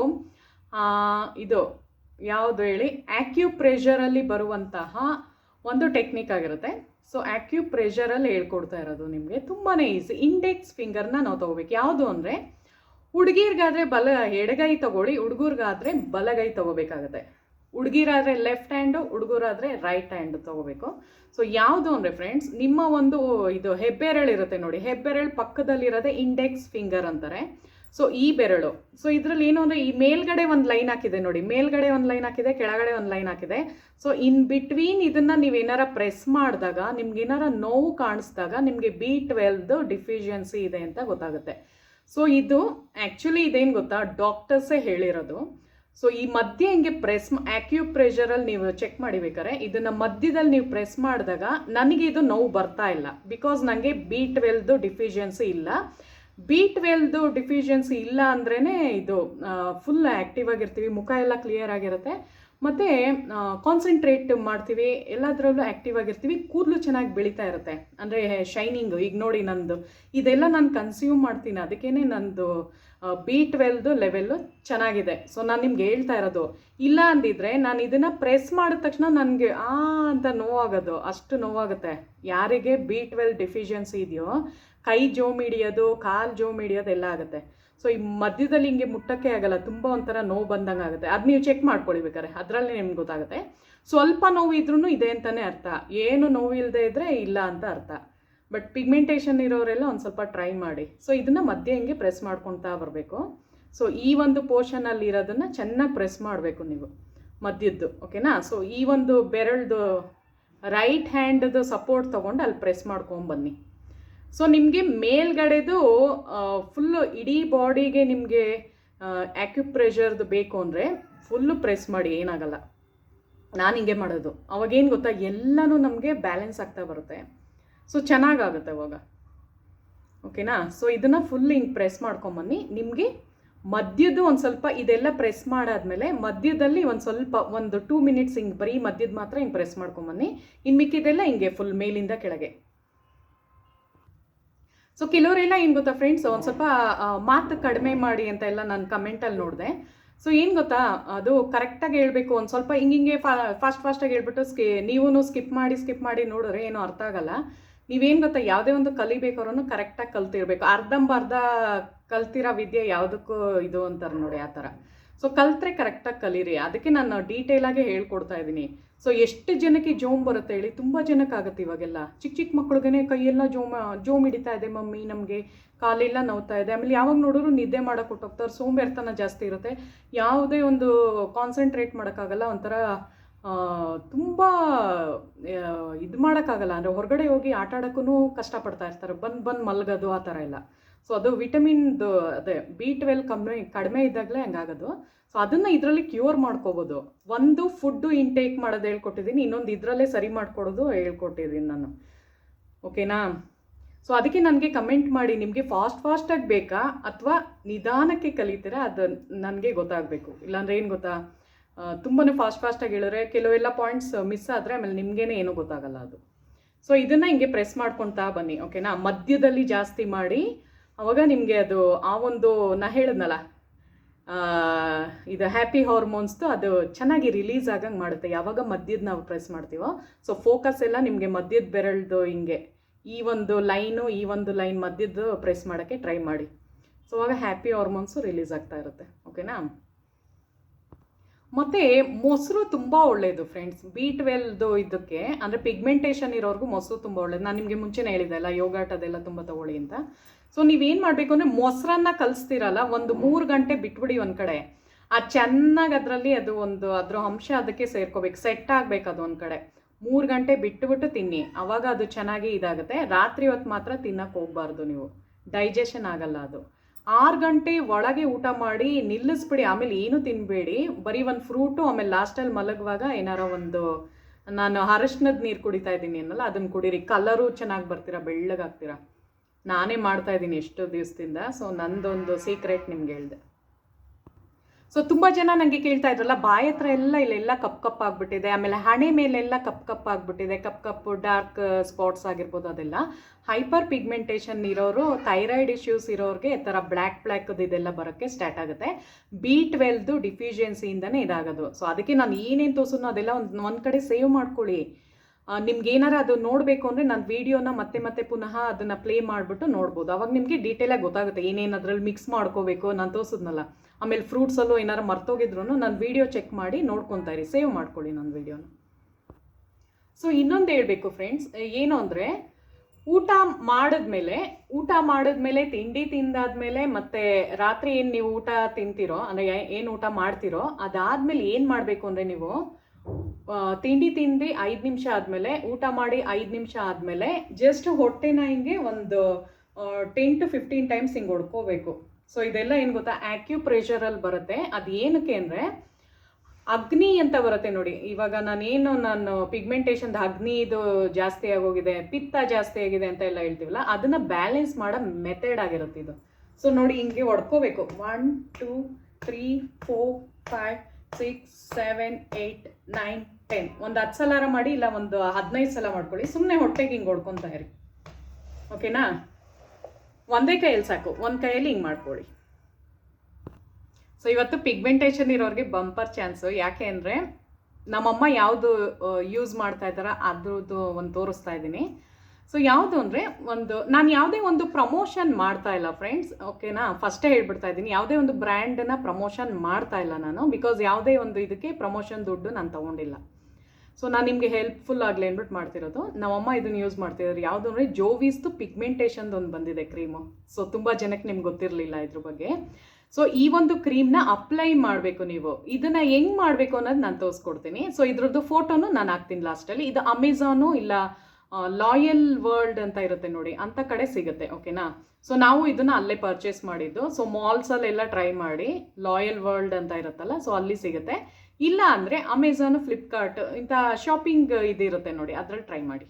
ಇದು ಯಾವುದು ಹೇಳಿ? ಆ್ಯಕ್ಯೂ ಪ್ರೆಷರಲ್ಲಿ ಬರುವಂತಹ ಒಂದು ಟೆಕ್ನಿಕ್ ಆಗಿರುತ್ತೆ. ಸೊ ಆ್ಯಕ್ಯೂ ಪ್ರೆಷರಲ್ಲಿ ಹೇಳ್ಕೊಡ್ತಾ ಇರೋದು ನಿಮಗೆ ತುಂಬಾ ಈಸಿ ಇಂಡೆಕ್ಸ್ ಫಿಂಗರ್ನ ನಾವು ತೊಗೋಬೇಕು. ಯಾವುದು ಅಂದರೆ, ಹುಡುಗಿರ್ಗಾದ್ರೆ ಬಲ ಎಡಗೈ ತಗೊಳ್ಳಿ, ಹುಡುಗರ್ಗಾದ್ರೆ ಬಲಗೈ ತಗೋಬೇಕಾಗತ್ತೆ. ಹುಡುಗಿರಾದ್ರೆ ಲೆಫ್ಟ್ ಹ್ಯಾಂಡು ಹುಡುಗರಾದ್ರೆ ರೈಟ್ ಹ್ಯಾಂಡ್ ತಗೋಬೇಕು. ಸೊ ಯಾವುದು ಅಂದರೆ ಫ್ರೆಂಡ್ಸ್ ನಿಮ್ಮ ಒಂದು ಇದು ಹೆಬ್ಬೆರಳು ಇರುತ್ತೆ ನೋಡಿ. ಹೆಬ್ಬೆರಳು ಪಕ್ಕದಲ್ಲಿರೋದೇ ಇಂಡೆಕ್ಸ್ ಫಿಂಗರ್ ಅಂತಾರೆ. ಸೊ ಈ ಬೆರಳು. ಸೊ ಇದರಲ್ಲಿ ಏನು ಅಂದರೆ ಈ ಮೇಲ್ಗಡೆ ಒಂದು ಲೈನ್ ಹಾಕಿದೆ ನೋಡಿ. ಮೇಲ್ಗಡೆ ಒಂದು ಲೈನ್ ಹಾಕಿದೆ, ಕೆಳಗಡೆ ಒಂದು ಲೈನ್ ಹಾಕಿದೆ. ಸೊ ಇನ್ ಬಿಟ್ವೀನ್ ಇದನ್ನು ನೀವು ಏನಾರ ಪ್ರೆಸ್ ಮಾಡಿದಾಗ ನಿಮ್ಗೆ ಏನಾರ ನೋವು ಕಾಣಿಸ್ದಾಗ ನಿಮಗೆ ಬಿ ಟ್ವೆಲ್ದು ಡಿಫಿಷಿಯನ್ಸಿ ಇದೆ ಅಂತ ಗೊತ್ತಾಗುತ್ತೆ. ಸೊ ಇದು ಆ್ಯಕ್ಚುಲಿ ಇದೇನು ಗೊತ್ತಾ? ಡಾಕ್ಟರ್ಸೇ ಹೇಳಿರೋದು. ಸೊ ಈ ಮಧ್ಯೆ ಹಿಂಗೆ ಪ್ರೆಸ್ ಆಕ್ಯೂ ಪ್ರೆಷರಲ್ಲಿ ನೀವು ಚೆಕ್ ಮಾಡಿಬೇಕಾರೆ ಇದನ್ನ ಮಧ್ಯದಲ್ಲಿ ನೀವು ಪ್ರೆಸ್ ಮಾಡಿದಾಗ ನನಗೆ ಇದು ನೋವು ಬರ್ತಾ ಇಲ್ಲ. ಬಿಕಾಸ್ ನನಗೆ ಬಿ ಟ್ವೆಲ್ದು ಡಿಫಿಷಿಯನ್ಸಿ ಇಲ್ಲ. ಬಿ ಟ್ವೆಲ್ದು ಡಿಫಿಷಿಯನ್ಸಿ ಇಲ್ಲ ಅಂದ್ರೇ ಇದು ಫುಲ್ ಆ್ಯಕ್ಟಿವ್ ಆಗಿರ್ತೀವಿ, ಮುಖ ಎಲ್ಲ ಕ್ಲಿಯರ್ ಆಗಿರುತ್ತೆ. ಮತ್ತು ಕಾನ್ಸಂಟ್ರೇಟ್ ಮಾಡ್ತೀವಿ, ಎಲ್ಲದರಲ್ಲೂ ಆ್ಯಕ್ಟಿವ್ ಆಗಿರ್ತೀವಿ, ಕೂದಲು ಚೆನ್ನಾಗಿ ಬೆಳೀತಾ ಇರುತ್ತೆ. ಅಂದರೆ ಶೈನಿಂಗು ಈಗ ನೋಡಿ ನಂದು. ಇದೆಲ್ಲ ನಾನು ಕನ್ಸ್ಯೂಮ್ ಮಾಡ್ತೀನಿ ಅದಕ್ಕೇ ನಂದು ಬಿ ಟ್ವೆಲ್ದು ಲೆವೆಲ್ಲು ಚೆನ್ನಾಗಿದೆ. ಸೊ ನಾನು ನಿಮ್ಗೆ ಹೇಳ್ತಾ ಇರೋದು, ಇಲ್ಲ ಅಂದಿದ್ರೆ ನಾನು ಇದನ್ನು ಪ್ರೆಸ್ ಮಾಡಿದ ತಕ್ಷಣ ನನಗೆ, ಆ, ಅಂತ ನೋವಾಗೋದು, ಅಷ್ಟು ನೋವಾಗುತ್ತೆ. ಯಾರಿಗೆ ಬಿ ಟ್ವೆಲ್ ಡಿಫಿಷಿಯನ್ಸಿ ಇದೆಯೋ, ಕೈ ಜೋಮ್ ಹಿಡಿಯೋದು ಕಾಲು ಜೋಮ್ ಹಿಡಿಯೋದು ಎಲ್ಲ ಆಗುತ್ತೆ. ಸೊ ಈ ಮಧ್ಯದಲ್ಲಿ ಹಿಂಗೆ ಮುಟ್ಟಕ್ಕೆ ಆಗಲ್ಲ, ತುಂಬ ಒಂಥರ ನೋವು ಬಂದಂಗೆ ಆಗುತ್ತೆ. ಅದು ನೀವು ಚೆಕ್ ಮಾಡ್ಕೊಳ್ಳಿ ಅದರಲ್ಲಿ ನಿಮ್ಗೆ ಗೊತ್ತಾಗುತ್ತೆ. ಸ್ವಲ್ಪ ನೋವು ಇದ್ರೂ ಇದೆ ಅಂತಲೇ ಅರ್ಥ. ಏನು ನೋವು ಇಲ್ಲದೆ ಇದ್ದರೆ ಇಲ್ಲ ಅಂತ ಅರ್ಥ. ಬಟ್ ಪಿಗ್ಮೆಂಟೇಷನ್ ಇರೋರೆಲ್ಲ ಒಂದು ಸ್ವಲ್ಪ ಟ್ರೈ ಮಾಡಿ. ಸೊ ಇದನ್ನು ಮಧ್ಯೆ ಹಿಂಗೆ ಪ್ರೆಸ್ ಮಾಡ್ಕೊತಾ ಬರಬೇಕು. ಸೊ ಈ ಒಂದು ಪೋರ್ಷನಲ್ಲಿ ಇರೋದನ್ನು ಚೆನ್ನಾಗಿ ಪ್ರೆಸ್ ಮಾಡಬೇಕು ನೀವು ಮಧ್ಯದ್ದು ಓಕೆನಾ ಸೊ ಈ ಒಂದು ಬೆರಳ್ದು ರೈಟ್ ಹ್ಯಾಂಡ್ದು ಸಪೋರ್ಟ್ ತೊಗೊಂಡು ಅಲ್ಲಿ ಪ್ರೆಸ್ ಮಾಡ್ಕೊಂಬನ್ನಿ ಸೊ ನಿಮಗೆ ಮೇಲ್ಗಡೆದು ಫುಲ್ಲು ಇಡೀ ಬಾಡಿಗೆ ನಿಮಗೆ ಆ್ಯಕ್ಯುಪ್ರೆಷರ್ದು ಬೇಕು ಅಂದರೆ ಫುಲ್ಲು ಪ್ರೆಸ್ ಮಾಡಿ, ಏನಾಗಲ್ಲ. ನಾನು ಹಿಂಗೆ ಮಾಡೋದು. ಅವಾಗೇನು ಗೊತ್ತಾ? ಎಲ್ಲನೂ ನಮಗೆ ಬ್ಯಾಲೆನ್ಸ್ ಆಗ್ತಾ ಬರುತ್ತೆ. ಸೊ ಚೆನ್ನಾಗಾಗುತ್ತೆ ಇವಾಗ. ಓಕೆನಾ ಸೊ ಇದನ್ನು ಫುಲ್ ಹಿಂಗೆ ಪ್ರೆಸ್ ಮಾಡ್ಕೊಂಬನ್ನಿ. ನಿಮಗೆ ಮಧ್ಯದ್ದು ಒಂದು ಸ್ವಲ್ಪ ಇದೆಲ್ಲ ಪ್ರೆಸ್ ಮಾಡಾದ್ಮೇಲೆ ಮಧ್ಯದಲ್ಲಿ ಒಂದು ಸ್ವಲ್ಪ ಒಂದು ಟೂ ಮಿನಿಟ್ಸ್ ಹಿಂಗೆ ಬರೀ ಮಧ್ಯದ ಮಾತ್ರ ಹಿಂಗೆ ಪ್ರೆಸ್ ಮಾಡ್ಕೊಂಬನ್ನಿ. ಇನ್ನು ಮಿಕ್ಕಿದೆಲ್ಲ ಹಿಂಗೆ ಫುಲ್ ಮೇಲಿಂದ ಕೆಳಗೆ. ಸೊ ಕೆಲವರೆಲ್ಲ ಏನು ಗೊತ್ತಾ ಫ್ರೆಂಡ್ಸ್ ಒಂದು ಸ್ವಲ್ಪ ಮಾತು ಕಡಿಮೆ ಮಾಡಿ ಅಂತ ಎಲ್ಲ ನಾನು ಕಮೆಂಟಲ್ಲಿ ನೋಡಿದೆ. ಸೊ ಏನು ಗೊತ್ತಾ? ಅದು ಕರೆಕ್ಟಾಗಿ ಹೇಳಬೇಕು. ಒಂದು ಸ್ವಲ್ಪ ಹಿಂಗೆ ಹಿಂಗೆ ಫಾಸ್ಟ್ ಫಾಸ್ಟಾಗಿ ಹೇಳ್ಬಿಟ್ಟು ಸ್ಕಿ ನೀವೂ ಸ್ಕಿಪ್ ಮಾಡಿ ಸ್ಕಿಪ್ ಮಾಡಿ ನೋಡಿದ್ರೆ ಏನೂ ಅರ್ಥ ಆಗಲ್ಲ. ನೀವೇನು ಗೊತ್ತಾ, ಯಾವುದೇ ಒಂದು ಕಲಿಬೇಕಾದ್ರೂ ಕರೆಕ್ಟಾಗಿ ಕಲ್ತಿರ್ಬೇಕು. ಅರ್ಧಂಬರ್ಧ ಕಲ್ತಿರೋ ವಿದ್ಯೆ ಯಾವುದಕ್ಕೂ ಇದು ಅಂತಾರೆ ನೋಡಿ ಆ ಥರ. ಸೊ ಕಲ್ತ್ರೆ ಕರೆಕ್ಟಾಗಿ ಕಲೀರಿ. ಅದಕ್ಕೆ ನಾನು ಡೀಟೇಲಾಗಿ ಹೇಳ್ಕೊಡ್ತಾ ಇದ್ದೀನಿ. ಸೊ ಎಷ್ಟು ಜನಕ್ಕೆ ಜೋಮ್ ಬರುತ್ತೆ ಹೇಳಿ, ತುಂಬ ಜನಕ್ಕಾಗುತ್ತೆ ಇವಾಗೆಲ್ಲ. ಚಿಕ್ಕ ಚಿಕ್ಕ ಮಕ್ಳಿಗೆ ಕೈಯೆಲ್ಲ ಜೋಮ, ಜೋಮ್ ಹಿಡಿತಾ ಇದೆ ಮಮ್ಮಿ, ನಮಗೆ ಕಾಲೆಲ್ಲ ನೋವ್ತಾ ಇದೆ. ಆಮೇಲೆ ಯಾವಾಗ ನೋಡಿದ್ರು ನಿದ್ದೆ ಮಾಡೋಕೆ ಕೊಟ್ಟೋಗ್ತಾರೆ ಸೋಂಬೇರ್ತನ ಜಾಸ್ತಿ ಇರುತ್ತೆ. ಯಾವುದೇ ಒಂದು ಕಾನ್ಸಂಟ್ರೇಟ್ ಮಾಡೋಕ್ಕಾಗಲ್ಲ, ಒಂಥರ ತುಂಬ ಇದು ಮಾಡೋಕ್ಕಾಗಲ್ಲ. ಅಂದರೆ ಹೊರಗಡೆ ಹೋಗಿ ಆಟ ಆಡೋಕ್ಕೂ ಕಷ್ಟಪಡ್ತಾ ಇರ್ತಾರೆ. ಬಂದು ಬಂದು ಮಲಗೋದು ಆ ಥರ ಎಲ್ಲ ಸೊ ಅದು ವಿಟಮಿನ್ದು ಅದೇ ಬಿ ಟ್ವೆಲ್ ಕಮ್ಮಿ, ಕಡಿಮೆ ಇದ್ದಾಗಲೇ ಹಂಗಾಗೋದು. ಸೊ ಅದನ್ನು ಇದರಲ್ಲಿ ಕ್ಯೂರ್ ಮಾಡ್ಕೋಬೋದು. ಒಂದು ಫುಡ್ಡು ಇಂಟೇಕ್ ಮಾಡೋದು ಹೇಳ್ಕೊಟ್ಟಿದ್ದೀನಿ. ಇನ್ನೊಂದು ಇದರಲ್ಲೇ ಸರಿ ಮಾಡ್ಕೊಡೋದು ಹೇಳ್ಕೊಟ್ಟಿದ್ದೀನಿ ನಾನು. ಓಕೆನಾ ಸೊ ಅದಕ್ಕೆ ನನಗೆ ಕಮೆಂಟ್ ಮಾಡಿ. ನಿಮಗೆ ಫಾಸ್ಟ್ ಫಾಸ್ಟಾಗಿ ಬೇಕಾ? ಅಥವಾ ನಿಧಾನಕ್ಕೆ ಕಲಿತೀರಾ? ಅದು ನನಗೆ ಗೊತ್ತಾಗಬೇಕು. ಇಲ್ಲಾಂದ್ರೆ ಏನು ಗೊತ್ತಾ? ತುಂಬಾ ಫಾಸ್ಟ್ ಫಾಸ್ಟಾಗಿ ಹೇಳಿದ್ರೆ ಕೆಲವೆಲ್ಲ ಪಾಯಿಂಟ್ಸ್ ಮಿಸ್ ಆದರೆ ಆಮೇಲೆ ನಿಮಗೇನೆ ಏನೂ ಗೊತ್ತಾಗಲ್ಲ ಅದು. ಸೊ ಇದನ್ನು ಹಿಂಗೆ ಪ್ರೆಸ್ ಮಾಡ್ಕೊತಾ ಬನ್ನಿ ಓಕೆನಾ ಮಧ್ಯದಲ್ಲಿ ಜಾಸ್ತಿ ಮಾಡಿ, ಅವಾಗ ನಿಮಗೆ ಅದು, ಆ ಒಂದು, ನಾ ಹೇಳಿದ್ನಲ್ಲ ಇದು ಹ್ಯಾಪಿ ಹಾರ್ಮೋನ್ಸ್ದು ಅದು ಚೆನ್ನಾಗಿ ರಿಲೀಸ್ ಆಗಂಗೆ ಮಾಡುತ್ತೆ. ಯಾವಾಗ ಮಧ್ಯದ ನಾವು ಪ್ರೆಸ್ ಮಾಡ್ತೀವೋ ಸೊ ಫೋಕಸ್ ಎಲ್ಲ ನಿಮಗೆ ಮಧ್ಯದ ಬೆರಳ್ದು ಹಿಂಗೆ, ಈ ಒಂದು ಲೈನು ಈ ಒಂದು ಲೈನ್ ಮಧ್ಯದ್ದು ಪ್ರೆಸ್ ಮಾಡೋಕ್ಕೆ ಟ್ರೈ ಮಾಡಿ. ಸೊ ಅವಾಗ ಹ್ಯಾಪಿ ಹಾರ್ಮೋನ್ಸು ರಿಲೀಸ್ ಆಗ್ತಾ ಇರುತ್ತೆ ಓಕೆನಾ ಮತ್ತು ಮೊಸರು ತುಂಬ ಒಳ್ಳೆಯದು ಫ್ರೆಂಡ್ಸ್ ಬಿ ಟ್ವೆಲ್ದು ಇದಕ್ಕೆ, ಅಂದರೆ ಪಿಗ್ಮೆಂಟೇಷನ್ ಇರೋರ್ಗೂ ಮೊಸರು ತುಂಬ ಒಳ್ಳೇದು. ನಾನು ನಿಮಗೆ ಮುಂಚೆನೇ ಹೇಳಿದೆ ಅಲ್ಲ ಯೋಗಾಟ್ ಅದೆಲ್ಲ ತುಂಬ ತಗೊಳ್ಳಿ ಅಂತ. ಸೊ ನೀವೇನು ಮಾಡಬೇಕು ಅಂದರೆ ಮೊಸರನ್ನ ಕಲಿಸ್ತೀರಲ್ಲ, ಒಂದು ಮೂರು ಗಂಟೆ ಬಿಟ್ಬಿಡಿ ಒಂದು ಕಡೆ. ಆ ಚೆನ್ನಾಗಿ ಅದರಲ್ಲಿ ಅದು ಒಂದು ಅದರ ಅಂಶ ಅದಕ್ಕೆ ಸೇರ್ಕೋಬೇಕು ಸೆಟ್ ಆಗಬೇಕು ಅದು ಒಂದು ಕಡೆ. ಮೂರು ಗಂಟೆ ಬಿಟ್ಟುಬಿಟ್ಟು ತಿನ್ನಿ. ಅವಾಗ ಅದು ಚೆನ್ನಾಗಿ ಇದಾಗುತ್ತೆ. ರಾತ್ರಿ ಹೊತ್ತು ಮಾತ್ರ ತಿನ್ನಕ್ಕೆ ಹೋಗಬಾರ್ದು ನೀವು. ಡೈಜೆಷನ್ ಆಗಲ್ಲ ಅದು. ಆರು ಗಂಟೆ ಒಳಗೆ ಊಟ ಮಾಡಿ ನಿಲ್ಲಿಸ್ಬಿಡಿ. ಆಮೇಲೆ ಏನು ತಿನ್ನಬೇಡಿ ಬರೀ ಒಂದು ಫ್ರೂಟು, ಆಮೇಲೆ ಲಾಸ್ಟಲ್ಲಿ ಮಲಗುವಾಗ ಏನಾರ ಒಂದು, ನಾನು ಅರಶಿನದ ನೀರು ಕುಡಿತಾ ಇದ್ದೀನಿ ಅನ್ನಲ್ಲ ಅದನ್ನು ಕುಡೀರಿ. ಕಲರು ಚೆನ್ನಾಗಿ ಬರ್ತೀರಾ, ಬೆಳ್ಳಗಾಗ್ತೀರಾ? ನಾನೇ ಮಾಡ್ತಾ ಇದ್ದೀನಿ ಎಷ್ಟೋ ದಿವಸದಿಂದ. ಸೊ ನಂದೊಂದು ಸೀಕ್ರೆಟ್ ನಿಮ್ಗೆ ಹೇಳಿದೆ. ಸೊ ತುಂಬ ಜನ ನನಗೆ ಕೇಳ್ತಾ ಇದ್ರಲ್ಲ, ಬಾಯಿ ಹತ್ರ ಎಲ್ಲ ಇಲ್ಲೆಲ್ಲ ಕಪ್ ಕಪ್ ಆಗಿಬಿಟ್ಟಿದೆ. ಆಮೇಲೆ ಹಣೆ ಮೇಲೆಲ್ಲ ಕಪ್ ಕಪ್ ಆಗಿಬಿಟ್ಟಿದೆ. ಕಪ್ ಕಪ್ಪು ಡಾರ್ಕ್ ಸ್ಪಾಟ್ಸ್ ಆಗಿರ್ಬೋದು ಅದೆಲ್ಲ. ಹೈಪರ್ ಪಿಗ್ಮೆಂಟೇಷನ್ ಇರೋರು, ಥೈರಾಯ್ಡ್ ಇಶ್ಯೂಸ್ ಇರೋರಿಗೆ ಈ ಥರ ಬ್ಲ್ಯಾಕ್ ಬ್ಲ್ಯಾಕ್ದು ಇದೆಲ್ಲ ಬರೋಕ್ಕೆ ಸ್ಟಾರ್ಟ್ ಆಗುತ್ತೆ. ಬಿ ಟ್ವೆಲ್ದು ಡಿಫಿಷಿಯನ್ಸಿಯಿಂದನೇ ಇದಾಗೋದು. ಸೊ ಅದಕ್ಕೆ ನಾನು ಏನೇನು ತೋರಿಸೋನು ಅದೆಲ್ಲ ಒಂದು ಒಂದು ಕಡೆ ಸೇವ್ ಮಾಡ್ಕೊಳ್ಳಿ. ನಿಮ್ಗೆ ಏನಾರ ಅದು ನೋಡಬೇಕು ಅಂದರೆ ನಾನು ವೀಡಿಯೋನ ಮತ್ತೆ ಮತ್ತೆ ಪುನಃ ಅದನ್ನು ಪ್ಲೇ ಮಾಡಿಬಿಟ್ಟು ನೋಡ್ಬೋದು. ಅವಾಗ ನಿಮಗೆ ಡೀಟೇಲಾಗಿ ಗೊತ್ತಾಗುತ್ತೆ ಏನೇನು ಅದರಲ್ಲಿ ಮಿಕ್ಸ್ ಮಾಡ್ಕೋಬೇಕು. ನಾನು ತೋರಿಸಿದ್ನಲ್ಲ. ಆಮೇಲೆ ಫ್ರೂಟ್ಸಲ್ಲೂ ಏನಾರು ಮರ್ತೋಗಿದ್ರು ನಾನು ವೀಡಿಯೋ ಚೆಕ್ ಮಾಡಿ ನೋಡ್ಕೊತಾ ಇರಿ. ಸೇವ್ ಮಾಡ್ಕೊಳ್ಳಿ ನನ್ನ ವೀಡಿಯೋನ ಸೊ ಇನ್ನೊಂದು ಹೇಳಬೇಕು ಫ್ರೆಂಡ್ಸ್ ಏನು ಅಂದರೆ, ಊಟ ಮಾಡಿದ್ಮೇಲೆ ಊಟ ಮಾಡಿದ್ಮೇಲೆ, ತಿಂಡಿ ತಿಂದಾದ್ಮೇಲೆ, ಮತ್ತೆ ರಾತ್ರಿ ಏನು ನೀವು ಊಟ ತಿಂತೀರೋ, ಅಂದರೆ ಏನು ಊಟ ಮಾಡ್ತೀರೋ, ಅದಾದ್ಮೇಲೆ ಏನು ಮಾಡಬೇಕು ಅಂದರೆ ನೀವು ತಿಂಡಿ ತಿಂದು ಐದು ನಿಮಿಷ ಆದಮೇಲೆ, ಊಟ ಮಾಡಿ ಐದು ನಿಮಿಷ ಆದಮೇಲೆ ಜಸ್ಟ್ ಹೊಟ್ಟೆನ ಹಿಂಗೆ ಒಂದು ಟೆನ್ ಟು ಫಿಫ್ಟೀನ್ ಟೈಮ್ಸ್ ಹಿಂಗೆ ಹೊಡ್ಕೋಬೇಕು. ಸೊ ಇದೆಲ್ಲ ಏನು ಗೊತ್ತಾ? ಆಕ್ಯೂ ಪ್ರೆಷರಲ್ಲಿ ಬರುತ್ತೆ. ಅದು ಏನಕ್ಕೆ ಅಂದರೆ, ಅಗ್ನಿ ಅಂತ ಬರುತ್ತೆ ನೋಡಿ. ಇವಾಗ ನಾನೇನು, ನಾನು ಪಿಗ್ಮೆಂಟೇಷನ್ದು ಅಗ್ನಿ ಇದು ಜಾಸ್ತಿ ಆಗೋಗಿದೆ, ಪಿತ್ತ ಜಾಸ್ತಿ ಆಗಿದೆ ಅಂತ ಎಲ್ಲ ಹೇಳ್ತೀವಲ್ಲ, ಅದನ್ನ ಬ್ಯಾಲೆನ್ಸ್ ಮಾಡೋ ಮೆಥಡ್ ಆಗಿರುತ್ತೆ ಇದು. ಸೊ ನೋಡಿ, ಹಿಂಗೆ ಹೊಡ್ಕೋಬೇಕು. One two three four five six seven eight nine ten ಒಂದು ಹತ್ತು ಸಲಾರ ಮಾಡಿ, ಇಲ್ಲ, ಒಂದು ಹದಿನೈದು ಸಲ ಮಾಡ್ಕೊಳ್ಳಿ. ಸುಮ್ಮನೆ ಹೊಟ್ಟೆಗೆ ಹಿಂಗೆ ಹೊಡ್ಕೊತಾ ಇರಿ. ಓಕೆನಾ ಒಂದೇ ಕೈಯಲ್ಲಿ ಸಾಕು, ಒಂದು ಕೈಯಲ್ಲಿ ಹಿಂಗೆ ಮಾಡ್ಕೊಳ್ಳಿ. ಸೊ ಇವತ್ತು ಪಿಗ್ಮೆಂಟೇಷನ್ ಇರೋರಿಗೆ ಬಂಪರ್ ಚಾನ್ಸು ಯಾಕೆ ಅಂದರೆ ನಮ್ಮಮ್ಮ ಯಾವುದು ಯೂಸ್ ಮಾಡ್ತಾ ಇದ್ದಾರ ಅದ್ರದ್ದು ಒಂದು ತೋರಿಸ್ತಾ ಇದ್ದೀನಿ. ಸೊ ಯಾವುದು ಅಂದರೆ ಒಂದು, ನಾನು ಯಾವುದೇ ಒಂದು ಪ್ರಮೋಷನ್ ಮಾಡ್ತಾ ಇಲ್ಲ ಫ್ರೆಂಡ್ಸ್ ಓಕೆನಾ ಫಸ್ಟೇ ಹೇಳ್ಬಿಡ್ತಾ ಇದ್ದೀನಿ, ಯಾವುದೇ ಒಂದು ಬ್ರ್ಯಾಂಡನ್ನ ಪ್ರಮೋಷನ್ ಮಾಡ್ತಾ ಇಲ್ಲ ನಾನು ಬಿಕಾಸ್ ಯಾವುದೇ ಒಂದು ಇದಕ್ಕೆ ಪ್ರಮೋಷನ್ ದುಡ್ಡು ನಾನು ತೊಗೊಂಡಿಲ್ಲ. ಸೊ ನಾನು ನಿಮಗೆ ಹೆಲ್ಪ್ಫುಲ್ ಆಗಲಿ ಅಂದ್ಬಿಟ್ಟು ಮಾಡ್ತಿರೋದು. ನಮ್ಮಮ್ಮ ಇದನ್ನು ಯೂಸ್ ಮಾಡ್ತಿದ್ದಾರೆ ಯಾವುದು ಅಂದರೆ ಜೋವಿಸ್ದು ಪಿಗ್ಮೆಂಟೇಷನ್ದು ಒಂದು ಬಂದಿದೆ ಕ್ರೀಮು ಸೊ ತುಂಬ ಜನಕ್ಕೆ ನಿಮ್ಗೆ ಗೊತ್ತಿರಲಿಲ್ಲ ಇದ್ರ ಬಗ್ಗೆ. ಸೊ ಈ ಒಂದು ಕ್ರೀಮ್ನ ಅಪ್ಲೈ ಮಾಡಬೇಕು ನೀವು. ಇದನ್ನ ಹೆಂಗ್ ಮಾಡಬೇಕು ಅನ್ನೋದು ನಾನು ತೋರಿಸ್ಕೊಡ್ತೀನಿ. ಸೊ ಇದ್ರದ್ದು ಫೋಟೋನು ನಾನು ಹಾಕ್ತೀನಿ ಲಾಸ್ಟಲ್ಲಿ ಇದು ಅಮೆಝಾನು ಇಲ್ಲ ಲಾಯಲ್ ವರ್ಲ್ಡ್ ಅಂತ ಇರುತ್ತೆ ನೋಡಿ. ಅಂತ ಕಡೆ ಸಿಗುತ್ತೆ ಓಕೆನಾ ಸೊ ನಾವು ಇದನ್ನ ಅಲ್ಲೇ ಪರ್ಚೇಸ್ ಮಾಡಿದ್ದು. ಸೊ ಮಾಲ್ಸಲ್ಲೆಲ್ಲ ಟ್ರೈ ಮಾಡಿ. ಲಾಯಲ್ ವರ್ಲ್ಡ್ ಅಂತ ಇರುತ್ತಲ್ಲ ಸೊ ಅಲ್ಲಿ ಸಿಗುತ್ತೆ. ಇಲ್ಲ ಅಂದರೆ ಅಮೆಝಾನ್ ಫ್ಲಿಪ್ಕಾರ್ಟ್ ಇಂಥ ಶಾಪಿಂಗ್ ಇದಿರುತ್ತೆ ನೋಡಿ, ಅದ್ರಲ್ಲಿ ಟ್ರೈ ಮಾಡಿ.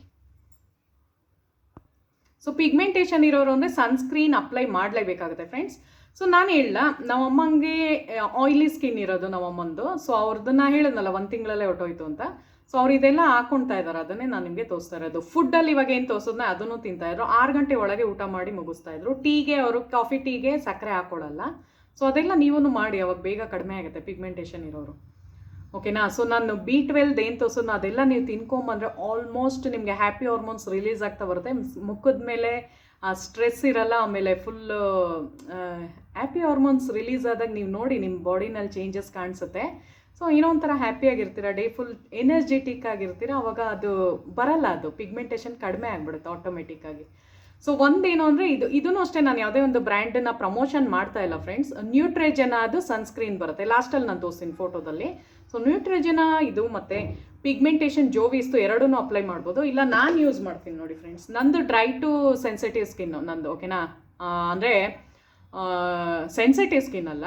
ಸೊ ಪಿಗ್ಮೆಂಟೇಷನ್ ಇರೋರು ಅಂದರೆ ಸನ್ಸ್ಕ್ರೀನ್ ಅಪ್ಲೈ ಮಾಡಲೇಬೇಕಾಗುತ್ತೆ ಫ್ರೆಂಡ್ಸ್ ಸೊ ನಾನು ಹೇಳಲ್ಲ ನಮ್ಮಮ್ಮಂಗೆ ಆಯಿಲಿ ಸ್ಕಿನ್ ಇರೋದು ನಮ್ಮಮ್ಮಂದು. ಸೊ ಅವ್ರದ್ದನ್ನ ಹೇಳಿದ್ನಲ್ಲ, ಒಂದು ತಿಂಗಳಲ್ಲೇ ಹೊಟ್ಟೋಯ್ತು ಅಂತ. ಸೊ ಅವ್ರು ಇದೆಲ್ಲ ಹಾಕೊಳ್ತಾ ಇದ್ದಾರೆ ಅದನ್ನೇ ನಾನು ನಿಮಗೆ ತೋರಿಸ್ತಾ ಇರೋದು. ಫುಡ್ಡಲ್ಲಿ ಇವಾಗ ಏನು ತೋರಿಸೋದ್ನ, ಅದನ್ನು ತಿಂತಾ ಇದ್ರು. ಆರು ಗಂಟೆ ಒಳಗೆ ಊಟ ಮಾಡಿ ಮುಗಿಸ್ತಾ ಇದ್ರು. ಟೀಗೆ ಅವರು ಕಾಫಿ ಟೀಗೆ ಸಕ್ಕರೆ ಹಾಕೊಳ್ಳಲ್ಲ. ಸೊ ಅದೆಲ್ಲ ನೀವೂ ಮಾಡಿ, ಅವಾಗ ಬೇಗ ಕಡಿಮೆ ಆಗುತ್ತೆ ಪಿಗ್ಮೆಂಟೇಷನ್ ಇರೋರು. ಓಕೆನಾ? ಸೊ ನಾನು ಬಿ ಟ್ವೆಲ್ ಏನು ತೋರಿಸೋದು ಅದೆಲ್ಲ ನೀವು ತಿನ್ಕೊಂಬಂದ್ರೆ ಆಲ್ಮೋಸ್ಟ್ ನಿಮಗೆ ಹ್ಯಾಪಿ ಹಾರ್ಮೋನ್ಸ್ ರಿಲೀಸ್ ಆಗ್ತಾ ಬರುತ್ತೆ. ಮುಖದ ಮೇಲೆ, ಆ ಸ್ಟ್ರೆಸ್ ಇರಲ್ಲ, ಆಮೇಲೆ ಫುಲ್ ಹ್ಯಾಪಿ ಹಾರ್ಮೋನ್ಸ್ ರಿಲೀಸ್ ಆದಾಗ ನೀವು ನೋಡಿ ನಿಮ್ಮ ಬಾಡಿನಲ್ಲಿ ಚೇಂಜಸ್ ಕಾಣಿಸುತ್ತೆ. ಸೊ ಏನೋ ಒಂಥರ ಹ್ಯಾಪಿಯಾಗಿರ್ತೀರ ಡೇ ಫುಲ್ ಎನರ್ಜೆಟಿಕ್ ಆಗಿರ್ತೀರ? ಅವಾಗ ಅದು ಬರಲ್ಲ, ಅದು ಪಿಗ್ಮೆಂಟೇಷನ್ ಕಡಿಮೆ ಆಗಿಬಿಡುತ್ತೆ ಆಟೋಮೆಟಿಕ್ ಆಗಿ. ಸೊ ಒಂದೇನು ಅಂದರೆ ಇದು ಇದೂ ಅಷ್ಟೇ ನಾನು ಯಾವುದೇ ಒಂದು ಬ್ರ್ಯಾಂಡನ್ನು ಪ್ರಮೋಷನ್ ಮಾಡ್ತಾ ಇಲ್ಲ ಫ್ರೆಂಡ್ಸ್ ನ್ಯೂಟ್ರೆಜನ ಅದು ಸನ್ಸ್ಕ್ರೀನ್ ಬರುತ್ತೆ. ಲಾಸ್ಟಲ್ಲಿ ನಾನು ತೋರಿಸ್ತೀನಿ ಫೋಟೋದಲ್ಲಿ ಸೊ ನ್ಯೂಟ್ರೆಜನ ಇದು ಮತ್ತು ಪಿಗ್ಮೆಂಟೇಷನ್ ಜೋವಿಸ್ತು ಎರಡೂ ಅಪ್ಲೈ ಮಾಡ್ಬೋದು. ಇಲ್ಲ, ನಾನು ಯೂಸ್ ಮಾಡ್ತೀನಿ ನೋಡಿ ಫ್ರೆಂಡ್ಸ್ ನಂದು ಡ್ರೈ ಟು ಸೆನ್ಸಿಟಿವ್ ಸ್ಕಿನ್ನು ನಂದು ಓಕೆನಾ ಅಂದರೆ ಸೆನ್ಸಿಟಿವ್ ಸ್ಕಿನ್ ಅಲ್ಲ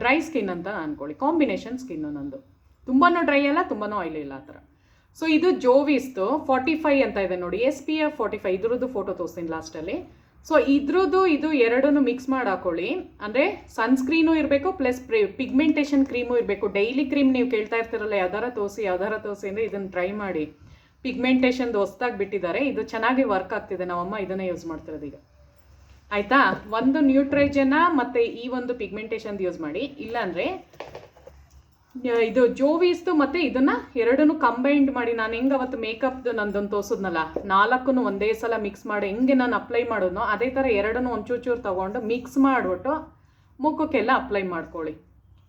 ಡ್ರೈ ಸ್ಕಿನ್ ಅಂತ ಅನ್ಕೊಳ್ಳಿ. ಕಾಂಬಿನೇಷನ್ ಸ್ಕಿನ್ನು ನಂದು. ತುಂಬಾ ಡ್ರೈ ಅಲ್ಲ ತುಂಬಾ ಆಯಿಲ್ ಇಲ್ಲ ಆ ಥರ. ಸೊ ಇದು ಜೋವಿಸ್ದು ಫಾರ್ಟಿ ಫೈ ಅಂತ ಇದೆ ನೋಡಿ. S P F forty five ಇದ್ರದ್ದು ಫೋಟೋ ತೋರಿಸ್ತೀನಿ ಲಾಸ್ಟಲ್ಲಿ ಸೊ ಇದ್ರದ್ದು ಇದು ಎರಡನ್ನು ಮಿಕ್ಸ್ ಮಾಡಿ ಹಾಕೊಳ್ಳಿ ಅಂದರೆ ಸನ್ಸ್ಕ್ರೀನು ಇರಬೇಕು ಪ್ಲಸ್ ಪಿಗ್ಮೆಂಟೇಷನ್ ಕ್ರೀಮು ಇರಬೇಕು. ಡೈಲಿ ಕ್ರೀಮ್ ನೀವು ಕೇಳ್ತಾ ಇರ್ತೀರಲ್ಲ, ಯಾವ್ದಾರ ತೋರಿಸಿ, ಯಾವ್ದಾರ ತೋಸಿ ಅಂದರೆ ಇದನ್ನು ಟ್ರೈ ಮಾಡಿ. ಪಿಗ್ಮೆಂಟೇಷನ್ದು ಹೊಸ್ದಾಗಿ ಬಿಟ್ಟಿದ್ದಾರೆ. ಇದು ಚೆನ್ನಾಗಿ ವರ್ಕ್ ಆಗ್ತಿದೆ. ನಮ್ಮಮ್ಮ ಇದನ್ನೇ ಯೂಸ್ ಮಾಡ್ತಿರೋದು ಈಗ. ಆಯಿತಾ? ಒಂದು ನ್ಯೂಟ್ರೈಜನ ಮತ್ತು ಈ ಒಂದು ಪಿಗ್ಮೆಂಟೇಷನ್ದು ಯೂಸ್ ಮಾಡಿ. ಇಲ್ಲಾಂದರೆ ಇದು ಜೋವೀಸ್ದು ಮತ್ತೆ ಇದನ್ನ ಎರಡನ್ನು ಕಂಬೈಂಡ್ ಮಾಡಿ ನಾನು ಹೆಂಗೆ ಅವತ್ತು ಮೇಕಪ್ದು ನಂದೊಂದು ತೋರಿಸಿದ್ನಲ್ಲ ನಾಲ್ಕು ಒಂದೇ ಸಲ ಮಿಕ್ಸ್ ಮಾಡಿ ಹೆಂಗೆ ನಾನು ಅಪ್ಲೈ ಮಾಡೋದು ಅದೇ ಥರ ಎರಡನ್ನು ಒಂಚೂರು ಚೂರು ತೊಗೊಂಡು ಮಿಕ್ಸ್ ಮಾಡಿಬಿಟ್ಟು ಮುಖಕ್ಕೆಲ್ಲ ಅಪ್ಲೈ ಮಾಡ್ಕೊಳ್ಳಿ.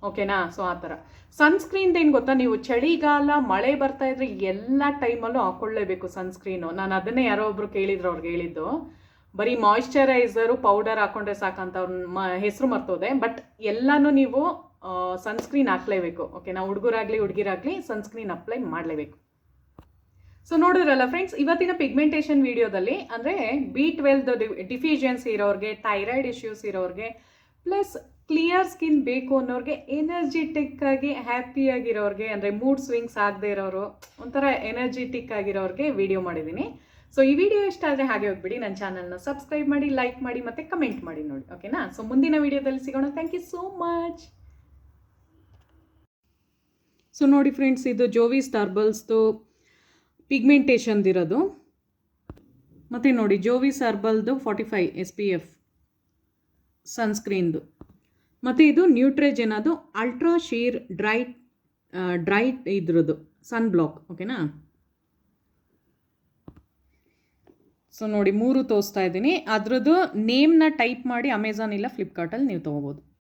ಓಕೆನಾ ಸೊ ಆ ಥರ. ಸನ್ಸ್ಕ್ರೀನ್ದು ಏನು ಗೊತ್ತಾ? ನೀವು ಚಳಿಗಾಲ, ಮಳೆ ಬರ್ತಾ ಇದ್ರೆ ಎಲ್ಲ ಟೈಮಲ್ಲೂ ಹಾಕೊಳ್ಳೇಬೇಕು ಸನ್ಸ್ಕ್ರೀನು ನಾನು ಅದನ್ನೇ ಯಾರೋ ಒಬ್ರು ಕೇಳಿದ್ರು ಅವ್ರಿಗೆ ಹೇಳಿದ್ದು. ಬರೀ ಮಾಯಿಶ್ಚರೈಸರು ಪೌಡರ್ ಹಾಕೊಂಡ್ರೆ ಸಾಕಂತ ಅವ್ರ ಮ, ಹೆಸರು ಮರ್ತೋದೆ. ಬಟ್ ಎಲ್ಲನೂ ನೀವು ಸನ್ಸ್ಕ್ರೀನ್ ಹಾಕ್ಲೇಬೇಕು. ಓಕೆನಾ ಹುಡುಗರಾಗಲಿ, ಹುಡುಗಿರಾಗಲಿ ಸನ್ಸ್ಕ್ರೀನ್ ಅಪ್ಲೈ ಮಾಡಲೇಬೇಕು. ಸೊ ನೋಡಿದ್ರಲ್ಲ ಫ್ರೆಂಡ್ಸ್ ಇವತ್ತಿನ ಪಿಗ್ಮೆಂಟೇಷನ್ ವಿಡಿಯೋದಲ್ಲಿ ಅಂದರೆ ಬಿ ಟ್ವೆಲ್ದು ಡಿಫಿಷಿಯನ್ಸಿ ಇರೋರಿಗೆ ಥೈರಾಯ್ಡ್ ಇಶ್ಯೂಸ್ ಇರೋರಿಗೆ ಪ್ಲಸ್ ಕ್ಲಿಯರ್ ಸ್ಕಿನ್ ಬೇಕು ಅನ್ನೋರಿಗೆ ಎನರ್ಜಿಟಿಕ್ ಆಗಿ ಹ್ಯಾಪಿಯಾಗಿರೋರಿಗೆ ಅಂದರೆ ಮೂಡ್ ಸ್ವಿಂಗ್ಸ್ ಆಗದೆ ಇರೋರು, ಒಂಥರ ಎನರ್ಜಿಟಿಕ್ ಆಗಿರೋರಿಗೆ ವಿಡಿಯೋ ಮಾಡಿದ್ದೀನಿ ಸೊ ಈ ವಿಡಿಯೋ ಇಷ್ಟ ಆದರೆ ಹಾಗೆ ಹೋಗ್ಬಿಡಿ ನನ್ನ ಚಾನಲ್ನ ಸಬ್ಸ್ಕ್ರೈಬ್ ಮಾಡಿ ಲೈಕ್ ಮಾಡಿ ಮತ್ತು ಕಮೆಂಟ್ ಮಾಡಿ ನೋಡಿ ಓಕೆನಾ ಸೊ ಮುಂದಿನ ವಿಡಿಯೋದಲ್ಲಿ ಸಿಗೋಣ. Thank you so much so ನೋಡಿ ಫ್ರೆಂಡ್ಸ್, ಇದು ಜೋವಿ ಸ್ಟಾರ್ಬಲ್ಸ್ದು ಪಿಗ್ಮೆಂಟೇಷನ್ದಿರೋದು ಮತ್ತು ನೋಡಿ Jovees ಸಾರ್ಬಲ್ದು forty five S P F ಸನ್ಸ್ಕ್ರೀನ್ದು ಮತ್ತು ಇದು ನ್ಯೂಟ್ರೇಜ್ ಅದು ಅಲ್ಟ್ರಾ ಶೀರ್ ಡ್ರೈ ಡ್ರೈ ಇದ್ರದ್ದು ಸನ್ ಬ್ಲಾಕ್ ಓಕೆನಾ ಸೊ ನೋಡಿ, ಮೂರು ತೋರಿಸ್ತಾ ಇದ್ದೀನಿ. ಅದರದ್ದು ನೇಮ್ನ ಟೈಪ್ ಮಾಡಿ ಅಮೆಝಾನ್ ಇಲ್ಲ ಫ್ಲಿಪ್ಕಾರ್ಟಲ್ಲಿ ನೀವು ತೊಗೋಬೋದು.